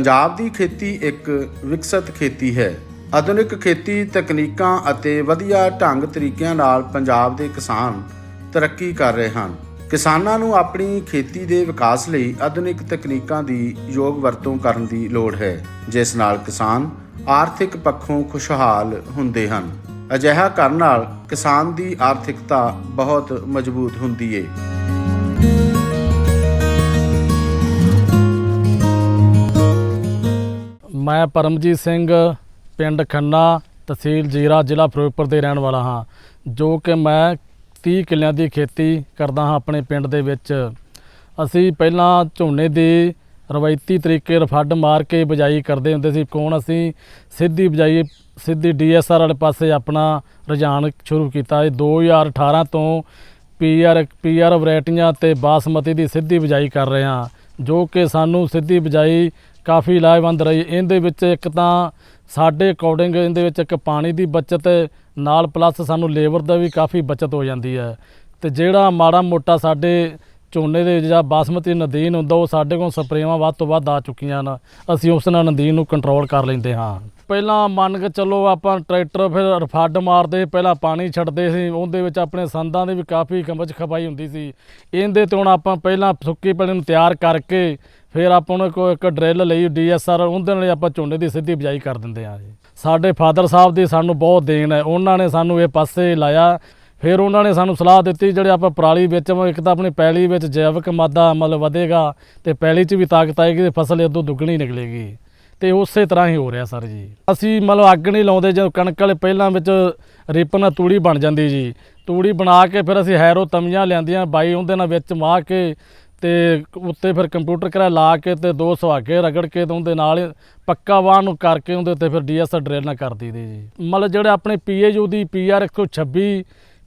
ਪੰਜਾਬ ਦੀ ਖੇਤੀ ਇੱਕ ਵਿਕਸਿਤ ਖੇਤੀ ਹੈ। ਆਧੁਨਿਕ ਖੇਤੀ ਤਕਨੀਕਾਂ ਅਤੇ ਵਧੀਆ ਢੰਗ ਤਰੀਕਿਆਂ ਨਾਲ ਪੰਜਾਬ ਦੇ ਕਿਸਾਨ ਤਰੱਕੀ ਕਰ ਰਹੇ ਹਨ। ਕਿਸਾਨਾਂ ਨੂੰ ਆਪਣੀ ਖੇਤੀ ਦੇ ਵਿਕਾਸ ਲਈ ਆਧੁਨਿਕ ਤਕਨੀਕਾਂ ਦੀ ਯੋਗ ਵਰਤੋਂ ਕਰਨ ਦੀ ਲੋੜ ਹੈ, ਜਿਸ ਨਾਲ ਕਿਸਾਨ ਆਰਥਿਕ ਪੱਖੋਂ ਖੁਸ਼ਹਾਲ ਹੁੰਦੇ ਹਨ। ਅਜਿਹਾ ਕਰਨ ਨਾਲ ਕਿਸਾਨ ਦੀ ਆਰਥਿਕਤਾ ਬਹੁਤ ਮਜ਼ਬੂਤ ਹੁੰਦੀ ਏ। ਮੈਂ ਪਰਮਜੀਤ ਸਿੰਘ, ਪਿੰਡ ਖੰਨਾ ਤਹਿਸੀਲ ਜੀਰਾ, ਜ਼ਿਲ੍ਹਾ ਫਿਰੋਜ਼ਪੁਰ ਦੇ ਰਹਿਣ ਵਾਲਾ ਹਾਂ, ਜੋ ਕਿ ਮੈਂ 30 ਕਿੱਲਿਆਂ ਦੀ ਖੇਤੀ ਕਰਦਾ ਹਾਂ ਆਪਣੇ ਪਿੰਡ ਦੇ ਵਿੱਚ। ਅਸੀਂ ਪਹਿਲਾਂ ਝੋਨੇ ਦੀ ਰਵਾਇਤੀ ਤਰੀਕੇ ਰਫੱਡ ਮਾਰ ਕੇ ਬਿਜਾਈ ਕਰਦੇ ਹੁੰਦੇ ਸੀ, ਕੋਣ ਅਸੀਂ? ਸਿੱਧੀ ਬਿਜਾਈ, ਸਿੱਧੀ ਡੀਐਸਆਰ ਵਾਲੇ ਪਾਸੇ ਆਪਣਾ ਰੁਝਾਨ ਸ਼ੁਰੂ ਕੀਤਾ। ਇਹ 2018 ਤੋਂ ਪੀਆਰ ਪੀਆਰ ਵੈਰਾਈਟੀਆਂ ਤੇ ਬਾਸਮਤੀ ਦੀ ਸਿੱਧੀ ਬਿਜਾਈ ਕਰ ਰਹੇ ਹਾਂ, ਜੋ ਕਿ ਸਾਨੂੰ ਸਿੱਧੀ ਬਿਜਾਈ ਕਾਫੀ ਲਾਹੇਵੰਦ ਰਹੀ। ਇਹਦੇ ਵਿੱਚ ਇੱਕ ਤਾਂ ਸਾਡੇ ਅਕੋਰਡਿੰਗ ਇਹਦੇ ਵਿੱਚ ਇੱਕ ਪਾਣੀ ਦੀ ਬਚਤ ਨਾਲ ਪਲੱਸ ਸਾਨੂੰ ਲੇਬਰ ਦਾ ਵੀ ਕਾਫੀ ਬਚਤ ਹੋ ਜਾਂਦੀ ਹੈ। ਤੇ ਜਿਹੜਾ ਮਾੜਾ ਮੋਟਾ ਸਾਡੇ ਝੋਨੇ ਦੇ ਜਾਂ ਬਾਸਮਤੀ ਨਦੀਨ ਹੁੰਦਾ, ਉਹ ਸਾਡੇ ਕੋਲ ਸਪਰੇਵਾਂ ਵੱਧ ਤੋਂ ਵੱਧ ਆ ਚੁੱਕੀਆਂ ਹਨ। ਅਸੀਂ ਉਸ ਨਾਲ ਨਦੀਨ ਨੂੰ ਕੰਟਰੋਲ ਕਰ ਲੈਂਦੇ ਹਾਂ। ਪਹਿਲਾਂ ਮੰਨ ਕੇ ਚੱਲੋ ਆਪਾਂ ਟਰੈਕਟਰ ਫਿਰ ਰਫੱਡ ਮਾਰਦੇ, ਪਹਿਲਾਂ ਪਾਣੀ ਛੱਡਦੇ ਸੀ। ਉਹਦੇ ਵਿੱਚ ਆਪਣੇ ਸੰਦਾਂ ਦੀ ਵੀ ਕਾਫੀ ਕਮਜ ਖਪਾਈ ਹੁੰਦੀ ਸੀ। ਇਹਦੇ ਤੇ ਹੁਣ ਆਪਾਂ ਪਹਿਲਾਂ ਸੁੱਕੀ ਪੈਲੀ ਨੂੰ ਤਿਆਰ ਕਰਕੇ ਫਿਰ ਆਪਾਂ ਨੂੰ ਕੋਈ ਇੱਕ ਡਰਿੱਲ ਲਈ ਡੀਐਸਆਰ, ਉਹਦੇ ਨਾਲ ਹੀ ਆਪਾਂ ਝੋਨੇ ਦੀ ਸਿੱਧੀ ਬਿਜਾਈ ਕਰ ਦਿੰਦੇ ਹਾਂ ਜੀ। ਸਾਡੇ ਫਾਦਰ ਸਾਹਿਬ ਦੀ ਸਾਨੂੰ ਬਹੁਤ ਦੇਣ ਹੈ। ਉਹਨਾਂ ਨੇ ਸਾਨੂੰ ਇਹ ਪਾਸੇ ਲਾਇਆ। ਫਿਰ ਉਹਨਾਂ ਨੇ ਸਾਨੂੰ ਸਲਾਹ ਦਿੱਤੀ, ਜਿਹੜੇ ਆਪਾਂ ਪਰਾਲੀ ਵਿੱਚ ਇੱਕ ਤਾਂ ਆਪਣੀ ਪੈਲੀ ਵਿੱਚ ਜੈਵਿਕ ਮਾਦਾ ਮਤਲਬ ਵਧੇਗਾ ਤੇ ਪੈਲੀ 'ਚ ਵੀ ਤਾਕਤ ਆਏਗੀ ਤੇ ਫਸਲ ਇਦੋਂ ਦੁੱਗਣੀ ਨਿਕਲੇਗੀ। ਤੇ ਉਸੇ ਤਰ੍ਹਾਂ ਹੀ ਹੋ ਰਿਹਾ ਸਰ ਜੀ। ਅਸੀਂ ਮਤਲਬ ਅੱਗ ਨਹੀਂ ਲਾਉਂਦੇ, ਜਦੋਂ ਕਣਕ ਵਾਲੇ ਪਹਿਲਾਂ ਵਿੱਚ ਰੀਪਨ ਨਾਲ ਤੂੜੀ ਬਣ ਜਾਂਦੀ ਜੀ। ਤੂੜੀ ਬਣਾ ਕੇ ਫਿਰ ਅਸੀਂ ਹੈਰੋ ਤਮੀਆਂ ਲਿਆਂਦੀਆਂ, ਬਾਈ ਉਹਦੇ ਨਾਲ ਵਿੱਚ ਮਾਹ ਕੇ ਤੇ ਉੱਤੇ ਫਿਰ ਕੰਪਿਊਟਰ ਕਰਾ ਲਾ ਕੇ ਤੇ ਦੋ ਸੁਹਾਗੇ ਰਗੜ ਕੇ ਤੇ ਉਹਦੇ ਨਾਲ ਪੱਕਾ ਵਾਹ ਨੂੰ ਕਰਕੇ ਉਹਦੇ ਉੱਤੇ ਫਿਰ ਡੀਐਸਆਰ ਡਰਿਲ ਨਾ ਕਰ ਦਈਦੀ ਜੀ। ਮਤਲਬ ਜਿਹੜੇ ਆਪਣੇ ਪੀਏਯੂ ਦੀ ਪੀਆਰ 126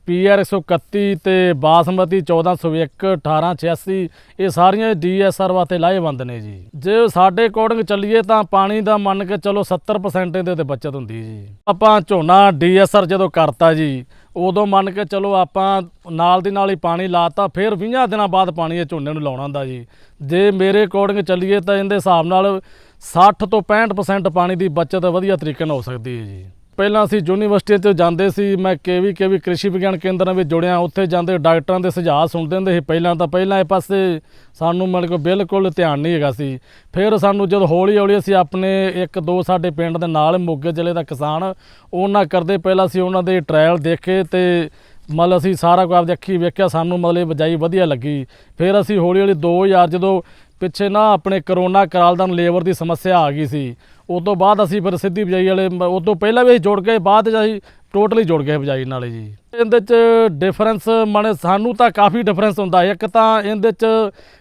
ਪੀਆਰ 131 ਤੇ ਬਾਸਮਤੀ 1401 1886 ਇਹ ਸਾਰੀਆਂ ਡੀਐਸਆਰ ਵਾਸਤੇ ਲਾਹੇਵੰਦ ਨੇ ਜੀ। ਜੇ ਸਾਡੇ ਅਕੋਰਡਿੰਗ ਚੱਲੀਏ ਤਾਂ ਪਾਣੀ ਦਾ ਮੰਨ ਕੇ ਚਲੋ 70% ਇਹਦੇ ਤੇ ਬਚਤ ਹੁੰਦੀ ਜੀ। ਆਪਾਂ ਝੋਨਾ ਡੀਐਸਆਰ ਜਦੋਂ ਕਰਤਾ ਜੀ ਉਦੋਂ ਮੰਨ ਕੇ ਚਲੋ ਆਪਾਂ ਨਾਲ ਦੀ ਨਾਲ ਹੀ ਪਾਣੀ ਲਾਤਾ, ਫਿਰ 20 ਦਿਨਾਂ ਬਾਅਦ ਪਾਣੀ ਇਹ ਝੋਨੇ ਨੂੰ ਲਾਉਣਾ ਹੁੰਦਾ ਜੀ। ਜੇ ਮੇਰੇ ਅਕੋਰਡਿੰਗ ਚੱਲੀਏ ਤਾਂ ਇਹਦੇ ਹਿਸਾਬ ਨਾਲ 60 ਤੋਂ 65% ਪਾਣੀ ਦੀ ਬਚਤ ਵਧੀਆ ਤਰੀਕੇ ਨਾਲ ਹੋ ਸਕਦੀ ਹੈ ਜੀ। ਪਹਿਲਾਂ ਅਸੀਂ ਯੂਨੀਵਰਸਿਟੀ 'ਚ ਜਾਂਦੇ ਸੀ, ਮੈਂ ਕੇਵੀ ਕੇਵੀ ਕ੍ਰਿਸ਼ੀ ਵਿਗਿਆਨ ਕੇਂਦਰਾਂ ਵਿੱਚ ਜੁੜਿਆ, ਉੱਥੇ ਜਾਂਦੇ ਡਾਕਟਰਾਂ ਦੇ ਸੁਝਾਅ ਸੁਣਦੇ ਹੁੰਦੇ ਸੀ ਪਹਿਲਾਂ ਤਾਂ ਪਹਿਲਾਂ ਇਹ ਪਾਸੇ ਸਾਨੂੰ ਮਤਲਬ ਕਿ ਬਿਲਕੁਲ ਧਿਆਨ ਨਹੀਂ ਹੈਗਾ ਸੀ। ਫਿਰ ਸਾਨੂੰ ਜਦੋਂ ਹੌਲੀ ਹੌਲੀ ਅਸੀਂ ਆਪਣੇ ਇੱਕ ਦੋ ਸਾਡੇ ਪਿੰਡ ਦੇ ਨਾਲ ਮੋਗੇ ਜ਼ਿਲ੍ਹੇ ਦਾ ਕਿਸਾਨ ਉਹਨਾਂ ਕਰਦੇ ਪਹਿਲਾਂ ਅਸੀਂ ਉਹਨਾਂ ਦੇ ਟ੍ਰਾਇਲ ਦੇਖੇ ਤੇ ਮਤਲਬ ਅਸੀਂ ਸਾਰਾ ਕੁਝ ਆਪਦੀ ਅੱਖੀ ਵੇਖਿਆ, ਸਾਨੂੰ ਮਤਲਬ ਬਜਾਈ ਵਧੀਆ ਲੱਗੀ। ਫਿਰ ਅਸੀਂ ਹੌਲੀ ਹੌਲੀ 2000 ਜਦੋਂ ਪਿੱਛੇ ਨਾ ਆਪਣੇ ਕਰੋਨਾ ਕਾਲ ਦਾ ਲੇਬਰ ਦੀ ਸਮੱਸਿਆ ਆ ਗਈ ਸੀ ਉਸ ਤੋਂ ਬਾਅਦ ਅਸੀਂ ਫਿਰ ਸਿੱਧੀ ਬਜਾਈ ਵਾਲੇ ਉਸ ਤੋਂ ਪਹਿਲਾਂ ਵੀ ਅਸੀਂ ਜੁੜ ਗਏ ਬਾਅਦ ਚ ਅਸੀਂ ਟੋਟਲੀ ਜੁੜ ਗਏ ਬਜਾਈ ਨਾਲੇ ਜੀ। ਇਹਦੇ ਚ ਡਿਫਰੈਂਸ ਮਾਨੇ ਸਾਨੂੰ ਤਾਂ ਕਾਫੀ ਡਿਫਰੈਂਸ ਹੁੰਦਾ। ਇੱਕ ਤਾਂ ਇਹਦੇ ਚ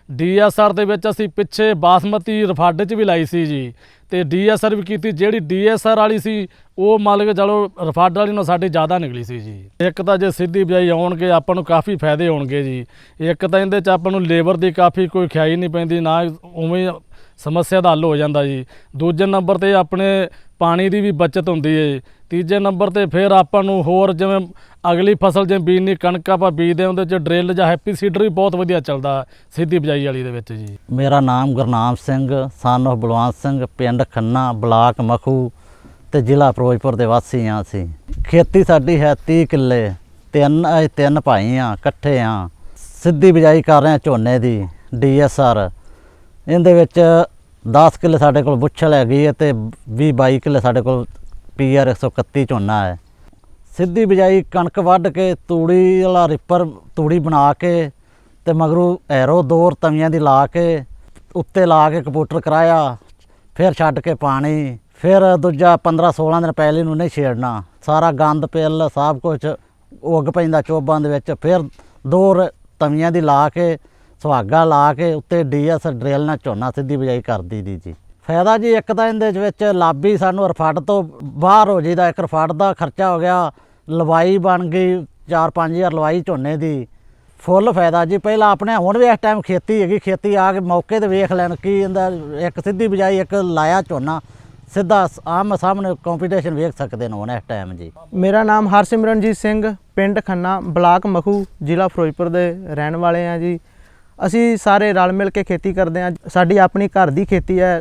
ਡੀਐਸਆਰ ਦੇ ਵਿੱਚ ਅਸੀਂ ਪਿੱਛੇ ਬਾਸਮਤੀ ਰਫਾਡੇ ਚ ਵੀ ਲਾਈ ਸੀ ਜੀ। ਤੇ ਡੀਐਸਆਰ ਵੀ ਕੀਤੀ, ਜਿਹੜੀ ਡੀਐਸਆਰ ਵਾਲੀ ਸੀ, ਉਹ ਮੰਨ ਕੇ ਚਲੋ ਰਫਾਡ ਵਾਲੀ ਨਾਲ ਸਾਡੇ ਜ਼ਿਆਦਾ ਨਿਕਲੀ ਸੀ ਜੀ। ਇੱਕ ਤਾਂ ਜੇ ਸਿੱਧੀ ਬਜਾਈ ਆਉਣਗੇ, ਆਪਾਂ ਨੂੰ ਕਾਫੀ ਫਾਇਦੇ ਹੋਣਗੇ ਜੀ। ਇੱਕ ਤਾਂ ਇਹਦੇ ਚ ਆਪਾਂ ਨੂੰ ਲੇਬਰ ਦੀ ਕਾਫੀ ਕੋਈ ਖਿਆਈ ਨਹੀਂ ਪੈਂਦੀ, ਨਾ ਉਵੇਂ ਸਮੱਸਿਆ ਦਾ ਹੱਲ ਹੋ ਜਾਂਦਾ ਜੀ। ਦੂਜੇ ਨੰਬਰ ਤੇ ਆਪਣੇ ਪਾਣੀ ਦੀ ਵੀ ਬਚਤ ਹੁੰਦੀ ਹੈ ਤੀਜੇ ਨੰਬਰ ਤੇ ਫਿਰ ਆਪਾਂ ਨੂੰ ਹੋਰ ਜਿਵੇਂ ਅਗਲੀ ਫਸਲ ਜਿਵੇਂ ਬੀਜਣੀ ਕਣਕ ਆਪਾਂ ਬੀਜਦੇ ਹਾਂ, ਉਹਦੇ ਚ ਡਰਿੱਲ ਜਾਂ ਹੈਪੀ ਸੀਡਰ ਵੀ ਬਹੁਤ ਵਧੀਆ ਚੱਲਦਾ ਸਿੱਧੀ ਬਜਾਈ ਵਾਲੀ ਦੇ ਵਿੱਚ ਜੀ। ਮੇਰਾ ਨਾਮ ਗੁਰਨਾਮ ਸਿੰਘ ਸਨ of ਬਲਵੰਤ ਸਿੰਘ ਪਿੰਡ ਖੰਨਾ ਬਲਾਕ ਮਖੂ ਤੇ ਜ਼ਿਲ੍ਹਾ ਫਿਰੋਜ਼ਪੁਰ ਦੇ ਵਾਸੀ ਹਾਂ ਅਸੀਂ। ਖੇਤੀ ਸਾਡੀ ਹੈ 30 ਕਿੱਲੇ ਤਿੰਨ ਅਸੀਂ ਤਿੰਨ ਭਾਈ ਆ ਇਕੱਠੇ ਆ ਸਿੱਧੀ ਬਿਜਾਈ ਕਰ ਰਹੇ ਹਾਂ ਝੋਨੇ ਦੀ ਡੀਐਸਆਰ ਇਹਦੇ ਵਿੱਚ 10 ਕਿੱਲੇ ਸਾਡੇ ਕੋਲ ਬੁੱਛਲ ਹੈਗੀ ਹੈ ਤੇ 20 22 ਕਿੱਲੇ ਸਾਡੇ ਕੋਲ ਪੀਆਰ 131 ਝੋਨਾ ਹੈ। ਸਿੱਧੀ ਬਿਜਾਈ ਕਣਕ ਵੱਢ ਕੇ ਤੂੜੀ ਵਾਲਾ ਰਿਪਰ ਤੂੜੀ ਬਣਾ ਕੇ ਤੇ ਮਗਰੋਂ ਐਰੋ ਦੋ ਤਵੀਆਂ ਦੀ ਲਾ ਕੇ ਉੱਤੇ ਲਾ ਕੇ ਕੰਪਿਊਟਰ ਕਰਾਇਆ, ਫਿਰ ਛੱਡ ਕੇ ਪਾਣੀ, ਫਿਰ ਦੂਜਾ 15 16 ਦਿਨ ਪਹਿਲੇ ਨੂੰ ਨਹੀਂ ਛੇੜਨਾ। ਸਾਰਾ ਗੰਦ ਪਿੱਲ, ਸਭ ਕੁਝ ਉੱਗ ਪੈਂਦਾ ਚੋਬਾਂ ਦੇ ਵਿੱਚ, ਫਿਰ ਦੋ ਤਵੀਆਂ ਦੀ ਲਾ ਕੇ ਸੁਹਾਗਾ ਲਾ ਕੇ ਉੱਤੇ ਡੀਐਸ ਡਰਿਲ ਨਾਲ ਝੋਨਾ ਸਿੱਧੀ ਬਿਜਾਈ ਕਰਦੀ ਦੀ ਜੀ। ਫਾਇਦਾ ਜੀ ਇੱਕ ਤਾਂ ਇਹਦੇ ਵਿੱਚ ਲਾਬੀ ਸਾਨੂੰ ਰਫੜ ਤੋਂ ਬਾਹਰ ਹੋ ਜੀਦਾ ਇੱਕ ਰਫੜ ਦਾ ਖਰਚਾ ਹੋ ਗਿਆ, ਲਵਾਈ ਬਣ ਗਈ 4-5000 ਲਵਾਈ ਝੋਨੇ ਦੀ। ਫੁੱਲ ਫਾਇਦਾ ਜੀ, ਪਹਿਲਾਂ ਆਪਣੇ ਹੁਣ ਵੀ ਇਸ ਟਾਈਮ ਖੇਤੀ ਹੈਗੀ, ਖੇਤੀ ਆ ਕੇ ਮੌਕੇ ਤੇ ਵੇਖ ਲੈਣ ਕੀ ਇਹਦਾ ਇੱਕ ਸਿੱਧੀ ਬਿਜਾਈ, ਇੱਕ ਲਾਇਆ ਝੋਨਾ, ਸਿੱਧਾ ਆਮ ਸਾਹਮਣੇ ਕੰਪੀਟੀਸ਼ਨ ਵੇਖ ਸਕਦੇ ਨੇ ਹੁਣ ਇਸ ਟਾਈਮ ਜੀ। ਮੇਰਾ ਨਾਮ ਹਰਸਿਮਰਨਜੀਤ ਸਿੰਘ, ਪਿੰਡ ਖੰਨਾ, ਬਲਾਕ ਮਖੂ, ਜ਼ਿਲ੍ਹਾ ਫਿਰੋਜ਼ਪੁਰ ਦੇ ਰਹਿਣ ਵਾਲੇ ਆ ਜੀ। ਅਸੀਂ ਸਾਰੇ ਰਲ ਮਿਲ ਕੇ ਖੇਤੀ ਕਰਦੇ ਹਾਂ। ਸਾਡੀ ਆਪਣੀ ਘਰ ਦੀ ਖੇਤੀ ਹੈ।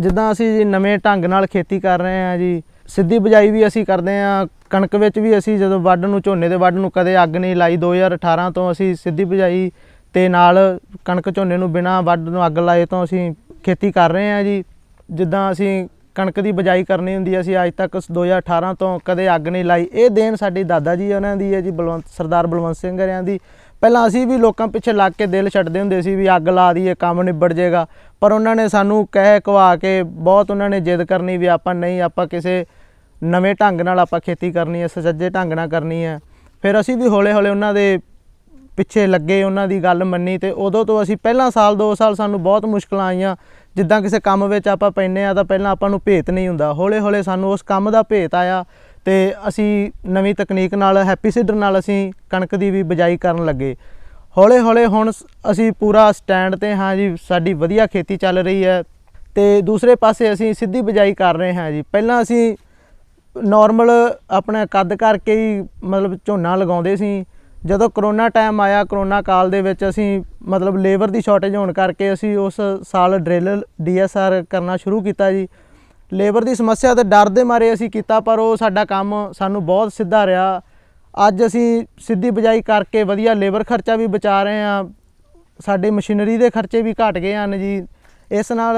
ਜਿੱਦਾਂ ਅਸੀਂ ਜੀ ਨਵੇਂ ਢੰਗ ਨਾਲ ਖੇਤੀ ਕਰ ਰਹੇ ਹਾਂ ਜੀ, ਸਿੱਧੀ ਬਿਜਾਈ ਵੀ ਅਸੀਂ ਕਰਦੇ ਹਾਂ। ਕਣਕ ਵਿੱਚ ਵੀ ਅਸੀਂ ਜਦੋਂ ਵੱਢ ਨੂੰ, ਝੋਨੇ ਦੇ ਵੱਢ ਨੂੰ ਕਦੇ ਅੱਗ ਨਹੀਂ ਲਾਈ 2018 ਤੋਂ ਅਸੀਂ ਸਿੱਧੀ ਬਿਜਾਈ ਤੇ ਨਾਲ ਕਣਕ ਝੋਨੇ ਨੂੰ ਬਿਨਾਂ ਵੱਢ ਨੂੰ ਅੱਗ ਲਾਏ ਤੋਂ ਅਸੀਂ ਖੇਤੀ ਕਰ ਰਹੇ ਹਾਂ ਜੀ। ਜਿੱਦਾਂ ਅਸੀਂ ਕਣਕ ਦੀ ਬਿਜਾਈ ਕਰਨੀ ਹੁੰਦੀ ਹੈ, ਅਸੀਂ ਅੱਜ ਤੱਕ 2018 ਤੋਂ ਕਦੇ ਅੱਗ ਨਹੀਂ ਲਾਈ। ਇਹ ਦੇਣ ਸਾਡੇ ਦਾਦਾ ਜੀ ਉਹਨਾਂ ਦੀ ਹੈ ਜੀ, ਬਲਵੰਤ, ਸਰਦਾਰ ਬਲਵੰਤ ਸਿੰਘ ਹਰਿਆਂ ਦੀ। ਪਹਿਲਾਂ ਅਸੀਂ ਵੀ ਲੋਕਾਂ ਪਿੱਛੇ ਲੱਗ ਕੇ ਦਿਲ ਛੱਡਦੇ ਹੁੰਦੇ ਸੀ ਵੀ ਅੱਗ ਲਾ ਦਈਏ, ਕੰਮ ਨਿਬੜ ਜਾਏਗਾ। ਪਰ ਉਹਨਾਂ ਨੇ ਸਾਨੂੰ ਕਹਿ ਕਵਾ ਕੇ ਬਹੁਤ ਉਹਨਾਂ ਨੇ ਜਿੱਦ ਕਰਨੀ ਵੀ ਆਪਾਂ ਨਹੀਂ, ਆਪਾਂ ਕਿਸੇ ਨਵੇਂ ਢੰਗ ਨਾਲ ਆਪਾਂ ਖੇਤੀ ਕਰਨੀ ਹੈ, ਸੁਚੱਜੇ ਢੰਗ ਨਾਲ ਕਰਨੀ ਹੈ। ਫਿਰ ਅਸੀਂ ਵੀ ਹੌਲੇ ਹੌਲੇ ਉਹਨਾਂ ਦੇ ਪਿੱਛੇ ਲੱਗੇ, ਉਹਨਾਂ ਦੀ ਗੱਲ ਮੰਨੀ ਤੇ ਉਦੋਂ ਤੋਂ ਅਸੀਂ ਪਹਿਲਾਂ ਸਾਲ 2 ਸਾਲ ਸਾਨੂੰ ਬਹੁਤ ਮੁਸ਼ਕਲਾਂ ਆਈਆਂ। ਜਿੱਦਾਂ ਕਿਸੇ ਕੰਮ ਵਿੱਚ ਆਪਾਂ ਪੈਨੇ ਆ ਤਾਂ ਪਹਿਲਾਂ ਆਪਾਂ ਨੂੰ ਭੇਤ ਨਹੀਂ ਹੁੰਦਾ। ਹੌਲੇ ਹੌਲੇ ਸਾਨੂੰ ਉਸ ਕੰਮ ਦਾ ਭੇਤ ਆਇਆ। ਤੇ ਅਸੀਂ ਨਵੀਂ ਤਕਨੀਕ ਨਾਲ, ਹੈਪੀ ਸੀਡਰ ਨਾਲ ਅਸੀਂ ਕਣਕ ਦੀ ਵੀ ਬਿਜਾਈ ਕਰਨ ਲੱਗੇ। ਹੌਲੇ ਹੌਲੇ ਹੁਣ ਸ- ਅਸੀਂ ਪੂਰਾ ਸਟੈਂਡ ਤੇ ਹਾਂ ਜੀ, ਸਾਡੀ ਵਧੀਆ ਖੇਤੀ ਚੱਲ ਰਹੀ ਹੈ। ਤੇ ਦੂਸਰੇ ਪਾਸੇ ਅਸੀਂ ਸਿੱਧੀ ਬਿਜਾਈ ਕਰ ਰਹੇ ਹਾਂ ਜੀ। ਪਹਿਲਾਂ ਅਸੀਂ ਨਾਰਮਲ ਆਪਣਾ ਕੱਦ ਕਰਕੇ ਹੀ ਮਤਲਬ ਝੋਨਾ ਲਗਾਉਂਦੇ ਸੀ। ਜਦੋਂ ਕਰੋਨਾ ਟਾਈਮ ਆਇਆ, ਕਰੋਨਾ ਕਾਲ ਦੇ ਵਿੱਚ ਅਸੀਂ ਮਤਲਬ ਲੇਬਰ ਦੀ ਸ਼ਾਰਟੇਜ ਹੋਣ ਕਰਕੇ ਅਸੀਂ ਉਸ ਸਾਲ ਡਰਿਲ ਡੀਐਸਆਰ ਕਰਨਾ ਸ਼ੁਰੂ ਕੀਤਾ ਜੀ। ਲੇਬਰ ਦੀ ਸਮੱਸਿਆ ਤੇ ਡਰ ਦੇ ਮਾਰੇ ਅਸੀਂ ਕੀਤਾ, ਪਰ ਉਹ ਸਾਡਾ ਕੰਮ ਸਾਨੂੰ ਬਹੁਤ ਸਿੱਧਾ ਰਿਹਾ। ਅੱਜ ਅਸੀਂ ਸਿੱਧੀ ਬਿਜਾਈ ਕਰਕੇ ਵਧੀਆ ਲੇਬਰ ਖਰਚਾ ਵੀ ਬਚਾ ਰਹੇ ਹਾਂ। ਸਾਡੇ ਮਸ਼ੀਨਰੀ ਦੇ ਖਰਚੇ ਵੀ ਘਟ ਗਏ ਹਨ ਜੀ। ਇਸ ਨਾਲ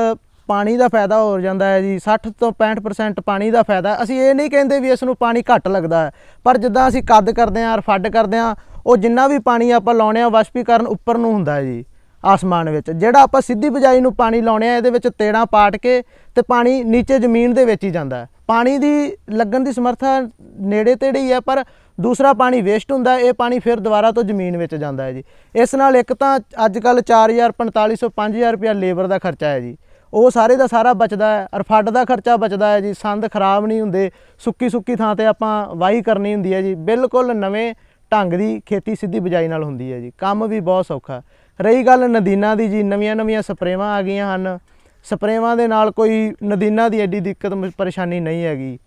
ਪਾਣੀ ਦਾ ਫਾਇਦਾ ਹੋ ਜਾਂਦਾ ਹੈ ਜੀ। 60 ਤੋਂ 65% ਪਾਣੀ ਦਾ ਫਾਇਦਾ। ਅਸੀਂ ਇਹ ਨਹੀਂ ਕਹਿੰਦੇ ਵੀ ਇਸ ਨੂੰ ਪਾਣੀ ਘੱਟ ਲੱਗਦਾ ਹੈ, ਪਰ ਜਿੱਦਾਂ ਅਸੀਂ ਕੱਦ ਕਰਦੇ ਹਾਂ, ਫੱਡ ਕਰਦੇ ਹਾਂ, ਉਹ ਜਿੰਨਾ ਵੀ ਪਾਣੀ ਆਪਾਂ ਲਾਉਣੇ ਆ ਵਾਸ਼ਪੀਕਰਨ ਉੱਪਰ ਨੂੰ ਹੁੰਦਾ ਹੈ ਜੀ। ਆਸਮਾਨ ਵਿੱਚ। ਜਿਹੜਾ ਆਪਾਂ ਸਿੱਧੀ ਬਿਜਾਈ ਨੂੰ ਪਾਣੀ ਲਾਉਣੇ ਆ, ਇਹਦੇ ਵਿੱਚ ਤੇੜਾਂ ਪਾਟ ਕੇ ਤੇ ਪਾਣੀ ਨੀਚੇ ਜ਼ਮੀਨ ਦੇ ਵਿੱਚ ਹੀ ਜਾਂਦਾ ਪਾਣੀ ਦੀ ਲੱਗਣ ਦੀ ਸਮਰੱਥਾ ਨੇੜੇ ਤੇੜੇ ਹੀ ਹੈ, ਪਰ ਦੂਸਰਾ ਪਾਣੀ ਵੇਸਟ ਹੁੰਦਾ ਇਹ ਪਾਣੀ ਫਿਰ ਦੁਬਾਰਾ ਤੋਂ ਜ਼ਮੀਨ ਵਿੱਚ ਜਾਂਦਾ ਹੈ ਜੀ। ਇਸ ਨਾਲ ਇੱਕ ਤਾਂ ਅੱਜ ਕੱਲ 4000 4500 5000 ਰੁਪਇਆ ਲੇਬਰ ਦਾ ਖਰਚਾ ਹੈ ਜੀ। ਉਹ ਸਾਰੇ ਦਾ ਸਾਰਾ ਬਚਦਾ ਹੈ ਔਰ ਫੱਡ ਦਾ ਖਰਚਾ ਬਚਦਾ ਹੈ ਜੀ। ਸੰਦ ਖਰਾਬ ਨਹੀਂ ਹੁੰਦੇ, ਸੁੱਕੀ ਸੁੱਕੀ ਥਾਂ ਤੇ ਆਪਾਂ ਵਾਹੀ ਕਰਨੀ ਹੁੰਦੀ ਹੈ ਜੀ। ਬਿਲਕੁਲ ਨਵੇਂ ਢੰਗ ਦੀ ਖੇਤੀ ਸਿੱਧੀ ਬਿਜਾਈ ਨਾਲ ਹੁੰਦੀ ਹੈ ਜੀ। ਕੰਮ ਵੀ ਬਹੁਤ ਸੌਖਾ ਰਹੀ ਗੱਲ ਨਦੀਨਾਂ ਦੀ ਜੀ, ਨਵੀਆਂ ਨਵੀਆਂ ਸਪਰੇਵਾਂ ਆ ਗਈਆਂ ਹਨ। ਸਪਰੇਵਾਂ ਦੇ ਨਾਲ ਕੋਈ ਨਦੀਨਾਂ ਦੀ ਐਡੀ ਦਿੱਕਤ, ਮ- ਪਰੇਸ਼ਾਨੀ ਨਹੀਂ ਹੈਗੀ।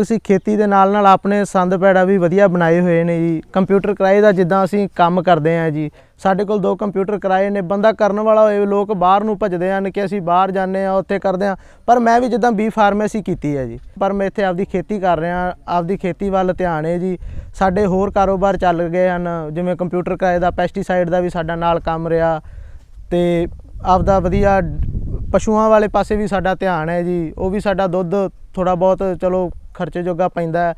ਅਸੀਂ ਖੇਤੀ ਦੇ ਨਾਲ ਨਾਲ ਆਪਣੇ ਸੰਦ ਪੈੜਾ ਵੀ ਵਧੀਆ ਬਣਾਏ ਹੋਏ ਨੇ ਜੀ। ਕੰਪਿਊਟਰ ਕਿਰਾਏ ਦਾ ਜਿੱਦਾਂ ਅਸੀਂ ਕੰਮ ਕਰਦੇ ਹਾਂ ਜੀ। ਸਾਡੇ ਕੋਲ ਦੋ ਕੰਪਿਊਟਰ ਕਿਰਾਏ ਨੇ। ਬੰਦਾ ਕਰਨ ਵਾਲਾ ਹੋਏ, ਲੋਕ ਬਾਹਰ ਨੂੰ ਭੱਜਦੇ ਹਨ ਕਿ ਅਸੀਂ ਬਾਹਰ ਜਾਂਦੇ ਆ ਉੱਥੇ ਕਰਦੇ ਆ ਪਰ ਮੈਂ ਵੀ ਜਿੱਦਾਂ ਬੀ ਫਾਰਮੇਸੀ ਕੀਤੀ ਹੈ ਜੀ। ਪਰ ਮੈਂ ਇੱਥੇ ਆਪਦੀ ਖੇਤੀ ਕਰ ਰਿਹਾ ਆਪਦੀ ਖੇਤੀ ਵੱਲ ਧਿਆਨ ਹੈ ਜੀ। ਸਾਡੇ ਹੋਰ ਕਾਰੋਬਾਰ ਚੱਲ ਗਏ ਹਨ। ਜਿਵੇਂ ਕੰਪਿਊਟਰ ਕਿਰਾਏ ਦਾ, ਪੈਸਟੀਸਾਈਡ ਦਾ ਵੀ ਸਾਡਾ ਨਾਲ ਕੰਮ ਰਿਹਾ। ਤੇ ਆਪਦਾ ਵਧੀਆ ਪਸ਼ੂਆਂ ਵਾਲੇ ਪਾਸੇ ਵੀ ਸਾਡਾ ਧਿਆਨ ਹੈ ਜੀ। ਉਹ ਵੀ ਸਾਡਾ ਦੁੱਧ ਥੋੜਾ ਬਹੁਤ, ਚਲੋ ਖਰਚੇ ਜੋਗਾ ਪੈਂਦਾ